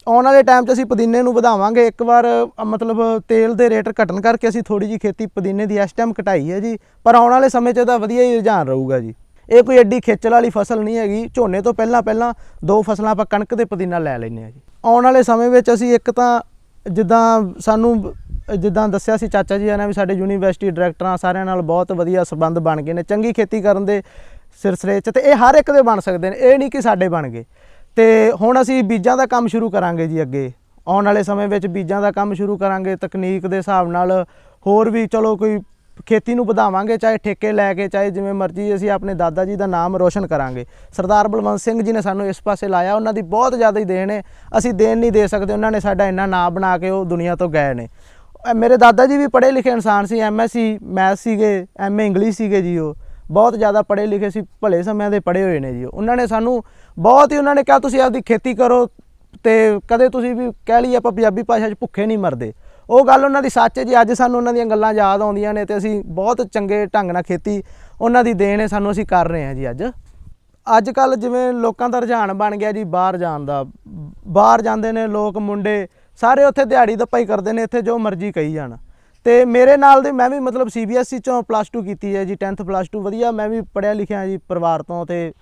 ਆਉਣ ਵਾਲੇ ਟਾਈਮ 'ਚ ਅਸੀਂ ਪੁਦੀਨੇ ਨੂੰ ਵਧਾਵਾਂਗੇ। ਇੱਕ ਵਾਰ ਮਤਲਬ ਤੇਲ ਦੇ ਰੇਟ ਘਟਣ ਕਰਕੇ ਅਸੀਂ ਥੋੜੀ ਜੀ ਖੇਤੀ ਪੁਦੀਨੇ ਦੀ ਇਸ ਟਾਈਮ ਘਟਾਈ ਹੈ ਜੀ। ਪਰ ਆਉਣ ਵਾਲੇ ਸਮੇਂ 'ਚ ਇਹਦਾ ਵਧੀਆ ਹੀ ਰੁਝਾਨ ਰਹੂਗਾ ਜੀ। ਇਹ ਕੋਈ ਐਡੀ ਖੇਚਲ ਵਾਲੀ ਫਸਲ ਨਹੀਂ ਹੈਗੀ। ਝੋਨੇ ਤੋਂ ਪਹਿਲਾਂ ਪਹਿਲਾਂ ਦੋ ਫਸਲਾਂ ਆਪਾਂ ਕਣਕ ਤੇ ਪੁਦੀਨਾ ਲੈ ਲੈਂਦੇ ਆ ਜੀ। ਆਉਣ ਵਾਲੇ ਸਮੇਂ ਵਿੱਚ ਅਸੀਂ ਇੱਕ ਤਾਂ ਜਿੱਦਾਂ ਸਾਨੂੰ, ਜਿੱਦਾਂ ਦੱਸਿਆ ਸੀ ਚਾਚਾ ਜੀ ਨੇ ਵੀ ਸਾਡੇ ਯੂਨੀਵਰਸਿਟੀ ਡਾਇਰੈਕਟਰਾਂ ਸਾਰਿਆਂ ਨਾਲ ਬਹੁਤ ਵਧੀਆ ਸਬੰਧ ਬਣ ਗਏ ਨੇ, ਚੰਗੀ ਖੇਤੀ ਕਰਨ ਦੇ ਸਿਲਸਿਲੇ 'ਚ ਤੇ ਇਹ ਹਰ ਇੱਕ ਦੇ ਬਣ ਸਕਦੇ ਨੇ, ਇਹ ਨਹੀਂ ਕਿ ਸਾਡੇ ਬਣ ਗਏ। ਤੇ ਹੁਣ ਅਸੀਂ ਬੀਜਾਂ ਦਾ ਕੰਮ ਸ਼ੁਰੂ ਕਰਾਂਗੇ ਜੀ ਅੱਗੇ। ਆਉਣ ਵਾਲੇ ਸਮੇਂ ਵਿੱਚ ਬੀਜਾਂ ਦਾ ਕੰਮ ਸ਼ੁਰੂ ਕਰਾਂਗੇ, ਤਕਨੀਕ ਦੇ ਹਿਸਾਬ ਨਾਲ ਹੋਰ ਵੀ ਚਲੋ ਕੋਈ ਖੇਤੀ ਨੂੰ ਵਧਾਵਾਂਗੇ, ਚਾਹੇ ਠੇਕੇ ਲੈ ਕੇ, ਚਾਹੇ ਜਿਵੇਂ ਮਰਜ਼ੀ ਅਸੀਂ ਆਪਣੇ ਦਾਦਾ ਜੀ ਦਾ ਨਾਮ ਰੋਸ਼ਨ ਕਰਾਂਗੇ। ਸਰਦਾਰ ਬਲਵੰਤ ਸਿੰਘ ਜੀ ਨੇ ਸਾਨੂੰ ਇਸ ਪਾਸੇ ਲਾਇਆ, ਉਹਨਾਂ ਦੀ ਬਹੁਤ ਜ਼ਿਆਦਾ ਹੀ ਦੇਣ ਹੈ। ਅਸੀਂ ਦੇਣ ਨਹੀਂ ਦੇ ਸਕਦੇ, ਉਹਨਾਂ ਨੇ ਸਾਡਾ ਇੰਨਾ ਨਾਮ ਬਣਾ ਕੇ ਉਹ ਦੁਨੀਆ ਤੋਂ ਗਏ ਨੇ। ਮੇਰੇ ਦਾਦਾ ਜੀ ਵੀ ਪੜ੍ਹੇ ਲਿਖੇ ਇਨਸਾਨ ਸੀ ਐਮਐਸਸੀ ਮੈਥ ਸੀਗੇ ਐਮਏ ਇੰਗਲਿਸ਼ ਸੀਗੇ ਜੀ ਉਹ। ਬਹੁਤ ਜ਼ਿਆਦਾ ਪੜ੍ਹੇ ਲਿਖੇ ਸੀ, ਭਲੇ ਸਮਿਆਂ ਦੇ ਪੜ੍ਹੇ ਹੋਏ ਨੇ ਜੀ ਉਹਨਾਂ ਨੇ ਸਾਨੂੰ ਬਹੁਤ ਹੀ, ਉਹਨਾਂ ਨੇ ਕਿਹਾ, ਤੁਸੀਂ ਆਪਦੀ ਖੇਤੀ ਕਰੋ ਤੇ ਕਦੇ ਤੁਸੀਂ ਵੀ ਕਹਿ ਲਈ ਆਪਾਂ ਪੰਜਾਬੀ ਭਾਸ਼ਾ 'ਚ ਭੁੱਖੇ ਨਹੀਂ ਮਰਦੇ। ਉਹ ਗੱਲ ਉਹਨਾਂ ਦੀ ਸੱਚ ਹੈ ਜੀ, ਅੱਜ ਸਾਨੂੰ ਉਹਨਾਂ ਦੀਆਂ ਗੱਲਾਂ ਯਾਦ ਆਉਂਦੀਆਂ ਨੇ ਤੇ ਅਸੀਂ ਬਹੁਤ ਚੰਗੇ ਢੰਗ ਨਾਲ ਖੇਤੀ ਉਹਨਾਂ ਦੀ ਦੇਣ ਹੈ ਸਾਨੂੰ ਅਸੀਂ ਕਰ ਰਹੇ ਹਾਂ ਜੀ ਅੱਜ। ਅੱਜ ਕੱਲ ਜਿਵੇਂ ਲੋਕਾਂ ਦਾ ਰੁਝਾਨ ਬਣ ਗਿਆ ਜੀ, ਬਾਹਰ ਜਾਣ ਦਾ। ਬਾਹਰ ਜਾਂਦੇ ਨੇ ਲੋਕ, ਮੁੰਡੇ, ਸਾਰੇ ਉੱਥੇ ਦਿਹਾੜੀ ਦਾ ਦੱਪਾ ਕਰਦੇ ਨੇ, ਇੱਥੇ ਜੋ ਮਰਜ਼ੀ ਕਹੀ ਜਾਣ। ਤੇ ਮੇਰੇ ਨਾਲ ਦੇ ਮੈਂ ਵੀ ਮਤਲਬ ਸੀਬੀਐਸਈ ਚੋਂ ਪਲੱਸ 2 ਕੀਤੀ ਹੈ ਜੀ 10th ਪਲੱਸ 2 ਵਧੀਆ ਮੈਂ ਵੀ ਪੜਿਆ ਲਿਖਿਆ ਜੀ ਪਰਿਵਾਰ ਤੋਂ ਤੇ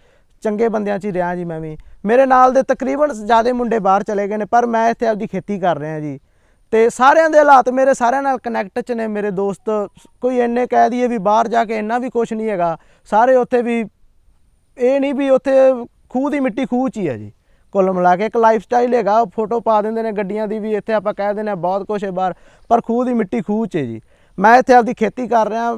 ਚੰਗੇ ਬੰਦਿਆਂ 'ਚ ਹੀ ਰਿਹਾ ਜੀ ਮੈਂ ਵੀ। ਮੇਰੇ ਨਾਲ ਦੇ ਤਕਰੀਬਨ ਜ਼ਿਆਦਾ ਮੁੰਡੇ ਬਾਹਰ ਚਲੇ ਗਏ ਨੇ, ਪਰ ਮੈਂ ਇੱਥੇ ਆਪਦੀ ਖੇਤੀ ਕਰ ਰਿਹਾ ਜੀ। ਤੇ ਸਾਰਿਆਂ ਦੇ ਹਾਲਾਤ ਮੇਰੇ ਸਾਰਿਆਂ ਨਾਲ ਕਨੈਕਟ 'ਚ ਨੇ ਮੇਰੇ ਦੋਸਤ। ਕੋਈ ਇੰਨੇ ਕਹਿ ਦਈਏ ਵੀ ਬਾਹਰ ਜਾ ਕੇ ਇੰਨਾ ਵੀ ਕੁਝ ਨਹੀਂ ਹੈਗਾ। ਸਾਰੇ ਉੱਥੇ ਵੀ ਇਹ ਨਹੀਂ ਵੀ ਉੱਥੇ ਖੂਹ ਦੀ ਮਿੱਟੀ ਖੂਹ 'ਚ ਹੀ ਹੈ ਜੀ। ਕੁੱਲ ਮਿਲਾ ਕੇ ਇੱਕ ਲਾਈਫ ਸਟਾਈਲ ਹੈਗਾ ਫੋਟੋ ਪਾ ਦਿੰਦੇ ਨੇ ਗੱਡੀਆਂ ਦੀ ਵੀ, ਇੱਥੇ ਆਪਾਂ ਕਹਿ ਦਿੰਦੇ ਹਾਂ ਬਹੁਤ ਕੁਝ ਹੈ ਬਾਹਰ, ਪਰ ਖੂਹ ਦੀ ਮਿੱਟੀ ਖੂਹ 'ਚ ਹੈ ਜੀ। ਮੈਂ ਇੱਥੇ ਆਪਦੀ ਖੇਤੀ ਕਰ ਰਿਹਾ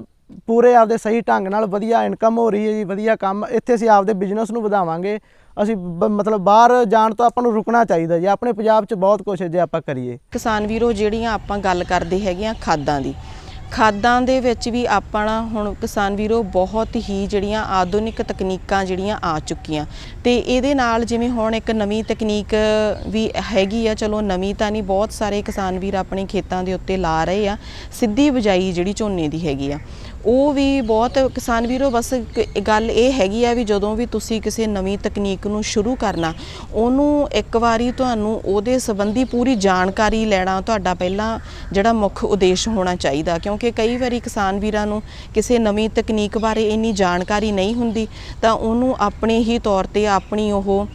ਪੂਰੇ ਆਪਦੇ ਸਹੀ ਢੰਗ ਨਾਲ ਵਧੀਆ ਇਨਕਮ ਹੋ ਰਹੀ ਹੈ ਜੀ, ਵਧੀਆ ਕੰਮ, ਇੱਥੇ ਅਸੀਂ ਆਪਦੇ ਬਿਜ਼ਨਸ ਨੂੰ ਵਧਾਵਾਂਗੇ। ਅਸੀਂ ਮਤਲਬ ਬਾਹਰ ਜਾਣ ਤੋਂ ਆਪਾਂ ਨੂੰ ਰੁਕਣਾ ਚਾਹੀਦਾ ਜੀ, ਆਪਣੇ ਪੰਜਾਬ 'ਚ ਬਹੁਤ ਕੁਝ ਹੈ ਜੇ ਆਪਾਂ ਕਰੀਏ। ਕਿਸਾਨ ਵੀਰੋ, ਜਿਹੜੀਆਂ ਆਪਾਂ ਗੱਲ ਕਰਦੇ ਹੈਗੇ ਆ ਖਾਦਾਂ ਦੀ, ਖਾਦਾਂ ਦੇ ਵਿੱਚ ਵੀ ਆਪਣਾ ਹੁਣ ਕਿਸਾਨ ਵੀਰੋ, ਬਹੁਤ ਹੀ ਜਿਹੜੀਆਂ ਆਧੁਨਿਕ ਤਕਨੀਕਾਂ ਜਿਹੜੀਆਂ ਆ ਚੁੱਕੀਆਂ। ਤੇ ਇਹਦੇ ਨਾਲ ਜਿਵੇਂ ਹੁਣ ਇੱਕ ਨਵੀਂ ਤਕਨੀਕ ਵੀ ਹੈਗੀ ਆ, ਚਲੋ ਨਵੀਂ ਤਾਂ ਨਹੀਂ, ਬਹੁਤ ਸਾਰੇ ਕਿਸਾਨ ਵੀਰ ਆਪਣੇ ਖੇਤਾਂ ਦੇ ਉੱਤੇ ਲਾ ਰਹੇ ਆ, ਸਿੱਧੀ ਬਜਾਈ ਜਿਹੜੀ ਝੋਨੇ ਦੀ ਹੈਗੀ ਆ। ਉਹ ਵੀ ਬਹੁਤ ਕਿਸਾਨ ਵੀਰੋ, ਬਸ ਗੱਲ ਇਹ ਹੈਗੀ ਆ ਵੀ ਜਦੋਂ ਵੀ ਤੁਸੀਂ ਕਿਸੇ ਨਵੀਂ ਤਕਨੀਕ ਨੂੰ ਸ਼ੁਰੂ ਕਰਨਾ, ਉਹਨੂੰ ਇੱਕ ਵਾਰੀ ਤੁਹਾਨੂੰ ਉਹਦੇ ਸੰਬੰਧੀ ਪੂਰੀ ਜਾਣਕਾਰੀ ਲੈਣਾ ਤੁਹਾਡਾ ਪਹਿਲਾਂ ਜਿਹੜਾ ਮੁੱਖ ਉਦੇਸ਼ ਹੋਣਾ ਚਾਹੀਦਾ। ਕਿਉਂਕਿ ਕਈ ਵਾਰੀ ਕਿਸਾਨ ਵੀਰਾਂ ਨੂੰ ਕਿਸੇ ਨਵੀਂ ਤਕਨੀਕ ਬਾਰੇ ਇੰਨੀ ਜਾਣਕਾਰੀ ਨਹੀਂ ਹੁੰਦੀ, ਤਾਂ ਉਹਨੂੰ ਆਪਣੇ ਹੀ ਤੌਰ ਤੇ ਆਪਣੀ ਉਹ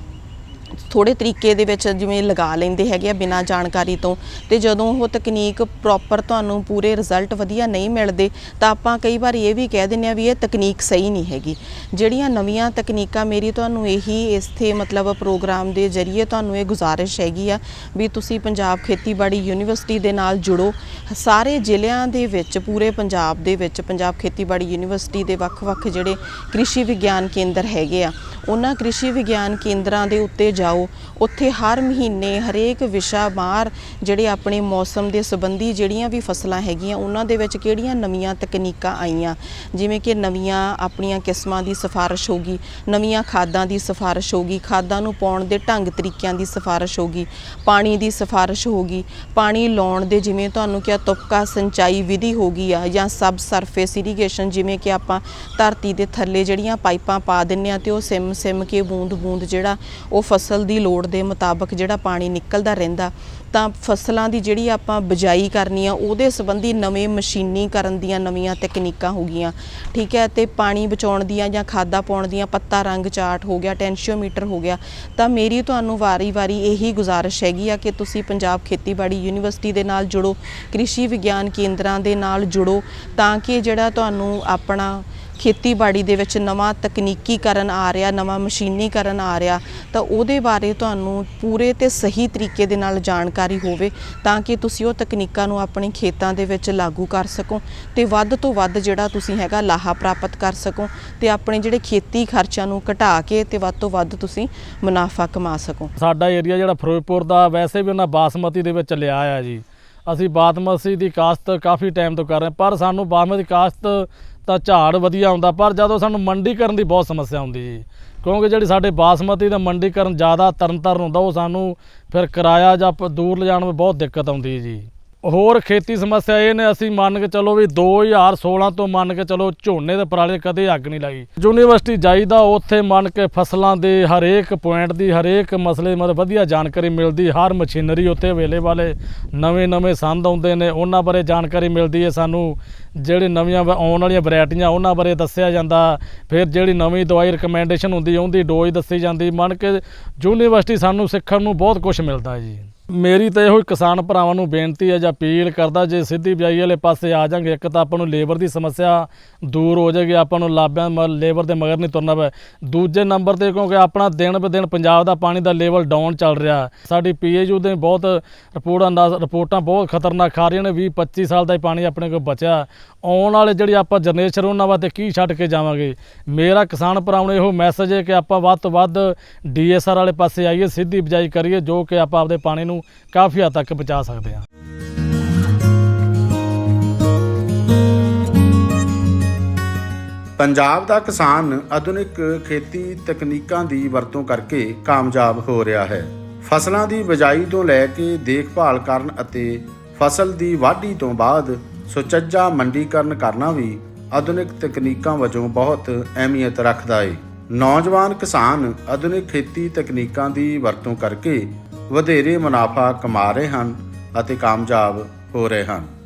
ਥੋੜੇ ਤਰੀਕੇ ਦੇ ਵਿੱਚ ਜਿਵੇਂ ਲਗਾ ਲੈਂਦੇ ਹੈਗੇ ਆ ਬਿਨਾਂ ਜਾਣਕਾਰੀ ਤੋਂ। ਤੇ ਜਦੋਂ ਉਹ ਤਕਨੀਕ ਪ੍ਰੋਪਰ ਤੁਹਾਨੂੰ ਪੂਰੇ ਰਿਜ਼ਲਟ ਵਧੀਆ ਨਹੀਂ ਮਿਲਦੇ, ਤਾਂ ਆਪਾਂ ਕਈ ਵਾਰ ਇਹ ਵੀ ਕਹਿ ਦਿੰਦੇ ਆ ਵੀ ਇਹ ਤਕਨੀਕ ਸਹੀ ਨਹੀਂ ਹੈਗੀ। ਜਿਹੜੀਆਂ ਨਵੀਆਂ ਤਕਨੀਕਾਂ ਮੇਰੀ ਤੁਹਾਨੂੰ ਇਹੀ ਇਸਥੇ ਮਤਲਬ ਪ੍ਰੋਗਰਾਮ ਦੇ ਜ਼ਰੀਏ ਤੁਹਾਨੂੰ ਇਹ ਗੁਜ਼ਾਰਿਸ਼ ਹੈਗੀ ਆ ਵੀ ਤੁਸੀਂ ਪੰਜਾਬ ਖੇਤੀਬਾੜੀ ਯੂਨੀਵਰਸਿਟੀ ਦੇ ਨਾਲ ਜੁੜੋ। ਸਾਰੇ ਜ਼ਿਲ੍ਹਿਆਂ ਦੇ ਵਿੱਚ, ਪੂਰੇ ਪੰਜਾਬ ਦੇ ਵਿੱਚ ਪੰਜਾਬ ਖੇਤੀਬਾੜੀ ਯੂਨੀਵਰਸਿਟੀ ਦੇ ਵੱਖ-ਵੱਖ ਜਿਹੜੇ ਕ੍ਰਿਸ਼ੀ ਵਿਗਿਆਨ ਕੇਂਦਰ ਹੈਗੇ ਆ, ਉਹਨਾਂ ਕ੍ਰਿਸ਼ੀ ਵਿਗਿਆਨ ਕੇਂਦਰਾਂ ਦੇ ਉੱਤੇ ਜਾ ਜਾਓ। ਉੱਥੇ ਹਰ ਮਹੀਨੇ ਹਰੇਕ ਵਿਸ਼ਾ ਮਾਰ ਜਿਹੜੇ ਆਪਣੇ ਮੌਸਮ ਦੇ ਸੰਬੰਧੀ ਜਿਹੜੀਆਂ ਵੀ ਫਸਲਾਂ ਹੈਗੀਆਂ, ਉਹਨਾਂ ਦੇ ਵਿੱਚ ਕਿਹੜੀਆਂ ਨਵੀਆਂ ਤਕਨੀਕਾਂ ਆਈਆਂ? ਜਿਵੇਂ ਕਿ ਨਵੀਆਂ ਆਪਣੀਆਂ ਕਿਸਮਾਂ ਦੀ ਸਿਫਾਰਿਸ਼ ਹੋਗੀ ਨਵੀਆਂ ਖਾਦਾਂ ਦੀ ਸਿਫਾਰਿਸ਼ ਹੋਗੀ ਖਾਦਾਂ ਨੂੰ ਪਾਉਣ ਦੇ ਢੰਗ ਤਰੀਕਿਆਂ ਦੀ ਸਿਫਾਰਿਸ਼ ਹੋਗੀ ਪਾਣੀ ਦੀ ਸਿਫਾਰਿਸ਼ ਹੋਗੀ ਪਾਣੀ ਲਾਉਣ ਦੇ ਜਿਵੇਂ ਤੁਹਾਨੂੰ ਕਿਹਾ, ਤੁਪਕਾ ਸਿੰਚਾਈ ਵਿਧੀ ਹੋਗੀ ਆ ਜਾਂ ਸਬ ਸਰਫੇਸ ਇਰੀਗੇਸ਼ਨ, ਜਿਵੇਂ ਕਿ ਆਪਾਂ ਧਰਤੀ ਦੇ ਥੱਲੇ ਜਿਹੜੀਆਂ ਪਾਈਪਾਂ ਪਾ ਦਿੰਨੇ ਆ ਤੇ ਉਹ ਸਿਮ ਸਿਮ ਕੇ ਬੂੰਦ ਬੂੰਦ ਜਿਹੜਾ ਉਹ ਫਸਲ ਫਸਲ ਦੀ ਲੋੜ ਦੇ ਮੁਤਾਬਕ ਜਿਹੜਾ ਪਾਣੀ ਨਿਕਲਦਾ ਰਹਿੰਦਾ, ਤਾਂ ਫਸਲਾਂ ਦੀ ਜਿਹੜੀ ਆਪਾਂ ਬਜਾਈ ਕਰਨੀ ਆ, ਉਹਦੇ ਸੰਬੰਧੀ ਨਵੇਂ ਮਸ਼ੀਨੀਕਰਨ ਦੀਆਂ ਨਵੀਆਂ ਤਕਨੀਕਾਂ ਹੋ ਗਈਆਂ। ਠੀਕ ਹੈ, ਤੇ ਪਾਣੀ ਬਚਾਉਣ ਦੀਆਂ ਜਾਂ ਖਾਦਾਂ ਪਾਉਣ ਦੀਆਂ ਪੱਤਾ ਰੰਗ ਚਾਰਟ ਹੋ ਗਿਆ, ਟੈਂਸ਼ੀਓਮੀਟਰ ਹੋ ਗਿਆ, ਤਾਂ ਮੇਰੀ ਤੁਹਾਨੂੰ ਵਾਰੀ-ਵਾਰੀ ਇਹੀ ਗੁਜ਼ਾਰਿਸ਼ ਹੈਗੀ ਆ ਕਿ ਤੁਸੀਂ ਪੰਜਾਬ ਖੇਤੀਬਾੜੀ ਯੂਨੀਵਰਸਿਟੀ ਦੇ ਨਾਲ ਜੁੜੋ, ਕ੍ਰਿਸ਼ੀ ਵਿਗਿਆਨ ਕੇਂਦਰਾਂ ਦੇ ਨਾਲ ਜੁੜੋ, ਤਾਂ ਕਿ ਜਿਹੜਾ ਤੁਹਾਨੂੰ ਆਪਣਾ ਖੇਤੀਬਾੜੀ ਦੇ ਵਿੱਚ ਨਵਾਂ ਤਕਨੀਕੀਕਰਨ ਆ ਰਿਹਾ, ਨਵਾਂ ਮਸ਼ੀਨੀਕਰਨ ਆ ਰਿਹਾ, ਤਾਂ ਉਹਦੇ ਬਾਰੇ ਤੁਹਾਨੂੰ ਪੂਰੇ ਤੇ ਸਹੀ ਤਰੀਕੇ ਦੇ ਨਾਲ ਜਾਣਕਾਰੀ ਹੋਵੇ ਤਾਂ ਕਿ ਤੁਸੀਂ ਉਹ ਤਕਨੀਕਾਂ ਨੂੰ ਆਪਣੇ ਖੇਤਾਂ ਦੇ ਵਿੱਚ ਲਾਗੂ ਕਰ ਸਕੋ ਤੇ ਵੱਧ ਤੋਂ ਵੱਧ ਜਿਹੜਾ ਤੁਸੀਂ ਹੈਗਾ ਲਾਹਾ ਪ੍ਰਾਪਤ ਕਰ ਸਕੋ ਤੇ ਆਪਣੇ ਜਿਹੜੇ ਖੇਤੀ ਖਰਚਿਆਂ ਨੂੰ ਘਟਾ ਕੇ ਤੇ ਵੱਧ ਤੋਂ ਵੱਧ ਤੁਸੀਂ ਮੁਨਾਫਾ ਕਮਾ ਸਕੋ। ਸਾਡਾ ਏਰੀਆ ਜਿਹੜਾ ਫਿਰੋਜ਼ਪੁਰ ਦਾ ਵੈਸੇ ਵੀ ਉਹਨਾਂ ਬਾਸਮਤੀ ਦੇ ਵਿੱਚ ਲਿਆ ਆ ਜੀ। ਅਸੀਂ ਬਾਸਮਤੀ ਦੀ ਕਾਸ਼ਤ ਕਾਫੀ ਟਾਈਮ ਤੋਂ ਕਰ ਰਹੇ ਪਰ ਸਾਨੂੰ ਬਾਸਮਤੀ ਕਾਸ਼ਤ ਤਾਂ ਝਾੜ ਵਧੀਆ ਆਉਂਦਾ ਪਰ ਜਦੋਂ ਸਾਨੂੰ ਮੰਡੀਕਰਨ ਦੀ ਬਹੁਤ ਸਮੱਸਿਆ ਆਉਂਦੀ ਜੀ। ਕਿਉਂਕਿ ਜਿਹੜੀ ਸਾਡੇ ਬਾਸਮਤੀ ਦਾ ਮੰਡੀਕਰਨ ਜ਼ਿਆਦਾ ਤਰਨਤਾਰਨ ਹੁੰਦਾ, ਉਹ ਸਾਨੂੰ ਫਿਰ ਕਿਰਾਇਆ ਜਾਂ ਪ- ਦੂਰ ਲਿਜਾਣ ਵਿੱਚ ਬਹੁਤ ਦਿੱਕਤ ਆਉਂਦੀ ਜੀ। ਹੋਰ ਖੇਤੀ ਸਮੱਸਿਆ ਇਹ ਨੇ, ਅਸੀਂ ਮੰਨ ਕੇ ਚਲੋ ਵੀ 2016 ਤੋਂ ਮੰਨ ਕੇ ਚਲੋ ਝੋਨੇ ਦੇ ਪਰਾਲੇ ਕਦੇ ਅੱਗ ਨਹੀਂ ਲਾਈ। ਯੂਨੀਵਰਸਿਟੀ ਜਾਈਦਾ ਉੱਥੇ ਮੰਨ ਕੇ ਫਸਲਾਂ ਦੇ ਹਰੇਕ ਪੁਆਇੰਟ ਦੀ, ਹਰੇਕ ਮਸਲੇ ਮਤਲਬ ਵਧੀਆ ਜਾਣਕਾਰੀ ਮਿਲਦੀ, ਹਰ ਮਸ਼ੀਨਰੀ ਉੱਥੇ ਅਵੇਲੇਬਲ ਹੈ। ਨਵੇਂ ਨਵੇਂ ਸੰਦ ਆਉਂਦੇ ਨੇ, ਉਹਨਾਂ ਬਾਰੇ ਜਾਣਕਾਰੀ ਮਿਲਦੀ ਹੈ ਸਾਨੂੰ। ਜਿਹੜੇ ਨਵੀਆਂ ਵ- ਆਉਣ ਵਾਲੀਆਂ ਵੈਰਾਈਟੀਆਂ ਉਹਨਾਂ ਬਾਰੇ ਦੱਸਿਆ ਜਾਂਦਾ। ਫਿਰ ਜਿਹੜੀ ਨਵੀਂ ਦਵਾਈ ਰეკਮੈਂਡੇਸ਼ਨ ਹੁੰਦੀ, ਉਹਦੀ ਡੋਜ਼ ਦੱਸੀ ਜਾਂਦੀ। ਮੰਨ ਕੇ ਯੂਨੀਵਰਸਿਟੀ ਸਾਨੂੰ ਸਿੱਖਣ ਨੂੰ ਬਹੁਤ ਕੁਝ ਮਿਲਦਾ ਹੈ ਜੀ। ਮੇਰੀ ਤਾਂ ਇਹੋ ਹੀ ਕਿਸਾਨ ਭਰਾਵਾਂ ਨੂੰ ਬੇਨਤੀ ਹੈ ਜਾਂ ਅਪੀਲ ਕਰਦਾ ਜੇ ਸਿੱਧੀ ਬਿਜਾਈ ਵਾਲੇ ਪਾਸੇ ਆ ਜਾਾਂਗੇ ਇੱਕ ਤਾਂ ਆਪਾਂ ਨੂੰ ਲੇਬਰ ਦੀ ਸਮੱਸਿਆ ਦੂਰ ਹੋ ਜਾਏਗੀ, ਆਪਾਂ ਨੂੰ ਲਾਭਿਆਂ ਮ- ਲੇਬਰ ਦੇ ਮਗਰ ਨਹੀਂ ਤੁਰਨਾ ਪਏ ਦੂਜੇ ਨੰਬਰ ਤੇ ਕਿਉਂਕਿ ਆਪਣਾ ਦਿਨ ਬ ਦਿਨ ਪੰਜਾਬ ਦਾ ਪਾਣੀ ਦਾ ਲੈਵਲ ਡਾਊਨ ਚੱਲ ਰਿਹਾ। ਸਾਡੀ ਪੀਏਯੂ ਦੇ ਬਹੁਤ ਰਿਪੋਰਟਾਂ ਦਾ ਰਿਪੋਰਟਾਂ ਬਹੁਤ ਖਤਰਨਾਕ ਆ ਰਹੀਆਂ ਨੇ 20 25 ਸਾਲ ਦਾ ਹੀ ਪਾਣੀ ਆਪਣੇ ਕੋਲ ਬਚਿਆ। ਆਉਣ ਵਾਲੇ ਜਿਹੜੀ ਆਪਾਂ ਜਨਰੇਸ਼ਨ ਉਹਨਾਂ ਵਾਸਤੇ ਕੀ ਛੱਡ ਕੇ ਜਾਵਾਂਗੇ? ਮੇਰਾ ਕਿਸਾਨ ਭਰਾਵਾਂ ਨੂੰ ਇਹੋ ਮੈਸੇਜ ਹੈ ਕਿ ਆਪਾਂ ਵੱਧ ਤੋਂ ਵੱਧ ਡੀਐਸਆਰ ਵਾਲੇ ਪਾਸੇ ਆਈਏ, ਸਿੱਧੀ ਬਿਜਾਈ ਕਰੀਏ, ਜੋ ਕਿ ਆਪਾਂ ਆਪਦੇ ਪਾਣੀ ਨੂੰ ਨੂੰ ਕਾਫੀ ਹੱਦ ਤੱਕ ਬਚਾ ਸਕਦੇ ਹਾਂ। ਪੰਜਾਬ ਦਾ ਕਿਸਾਨ ਆਧੁਨਿਕ ਖੇਤੀ ਤਕਨੀਕਾਂ ਦੀ ਵਰਤੋਂ ਕਰਕੇ ਕਾਮਯਾਬ ਹੋ ਰਿਹਾ ਹੈ। ਫਸਲਾਂ ਦੀ ਬਿਜਾਈ ਤੋਂ ਲੈ ਕੇ ਦੇਖਭਾਲ ਕਰਨ ਅਤੇ ਫਸਲ ਦੀ ਵਾਢੀ ਤੋਂ ਬਾਅਦ ਸੁਚੱਜਾ ਮੰਡੀਕਰਨ ਕਰਨਾ ਵੀ ਆਧੁਨਿਕ ਤਕਨੀਕਾਂ ਵਜੋਂ ਬਹੁਤ ਅਹਿਮੀਅਤ ਰੱਖਦਾ ਹੈ ਨੌਜਵਾਨ ਕਿਸਾਨ ਆਧੁਨਿਕ ਖੇਤੀ ਤਕਨੀਕਾਂ ਦੀ ਵਰਤੋਂ ਕਰਕੇ ਵਧੇਰੇ ਮੁਨਾਫਾ ਕਮਾ ਰਹੇ ਹਨ ਅਤੇ ਕਾਮਯਾਬ ਹੋ ਰਹੇ ਹਨ।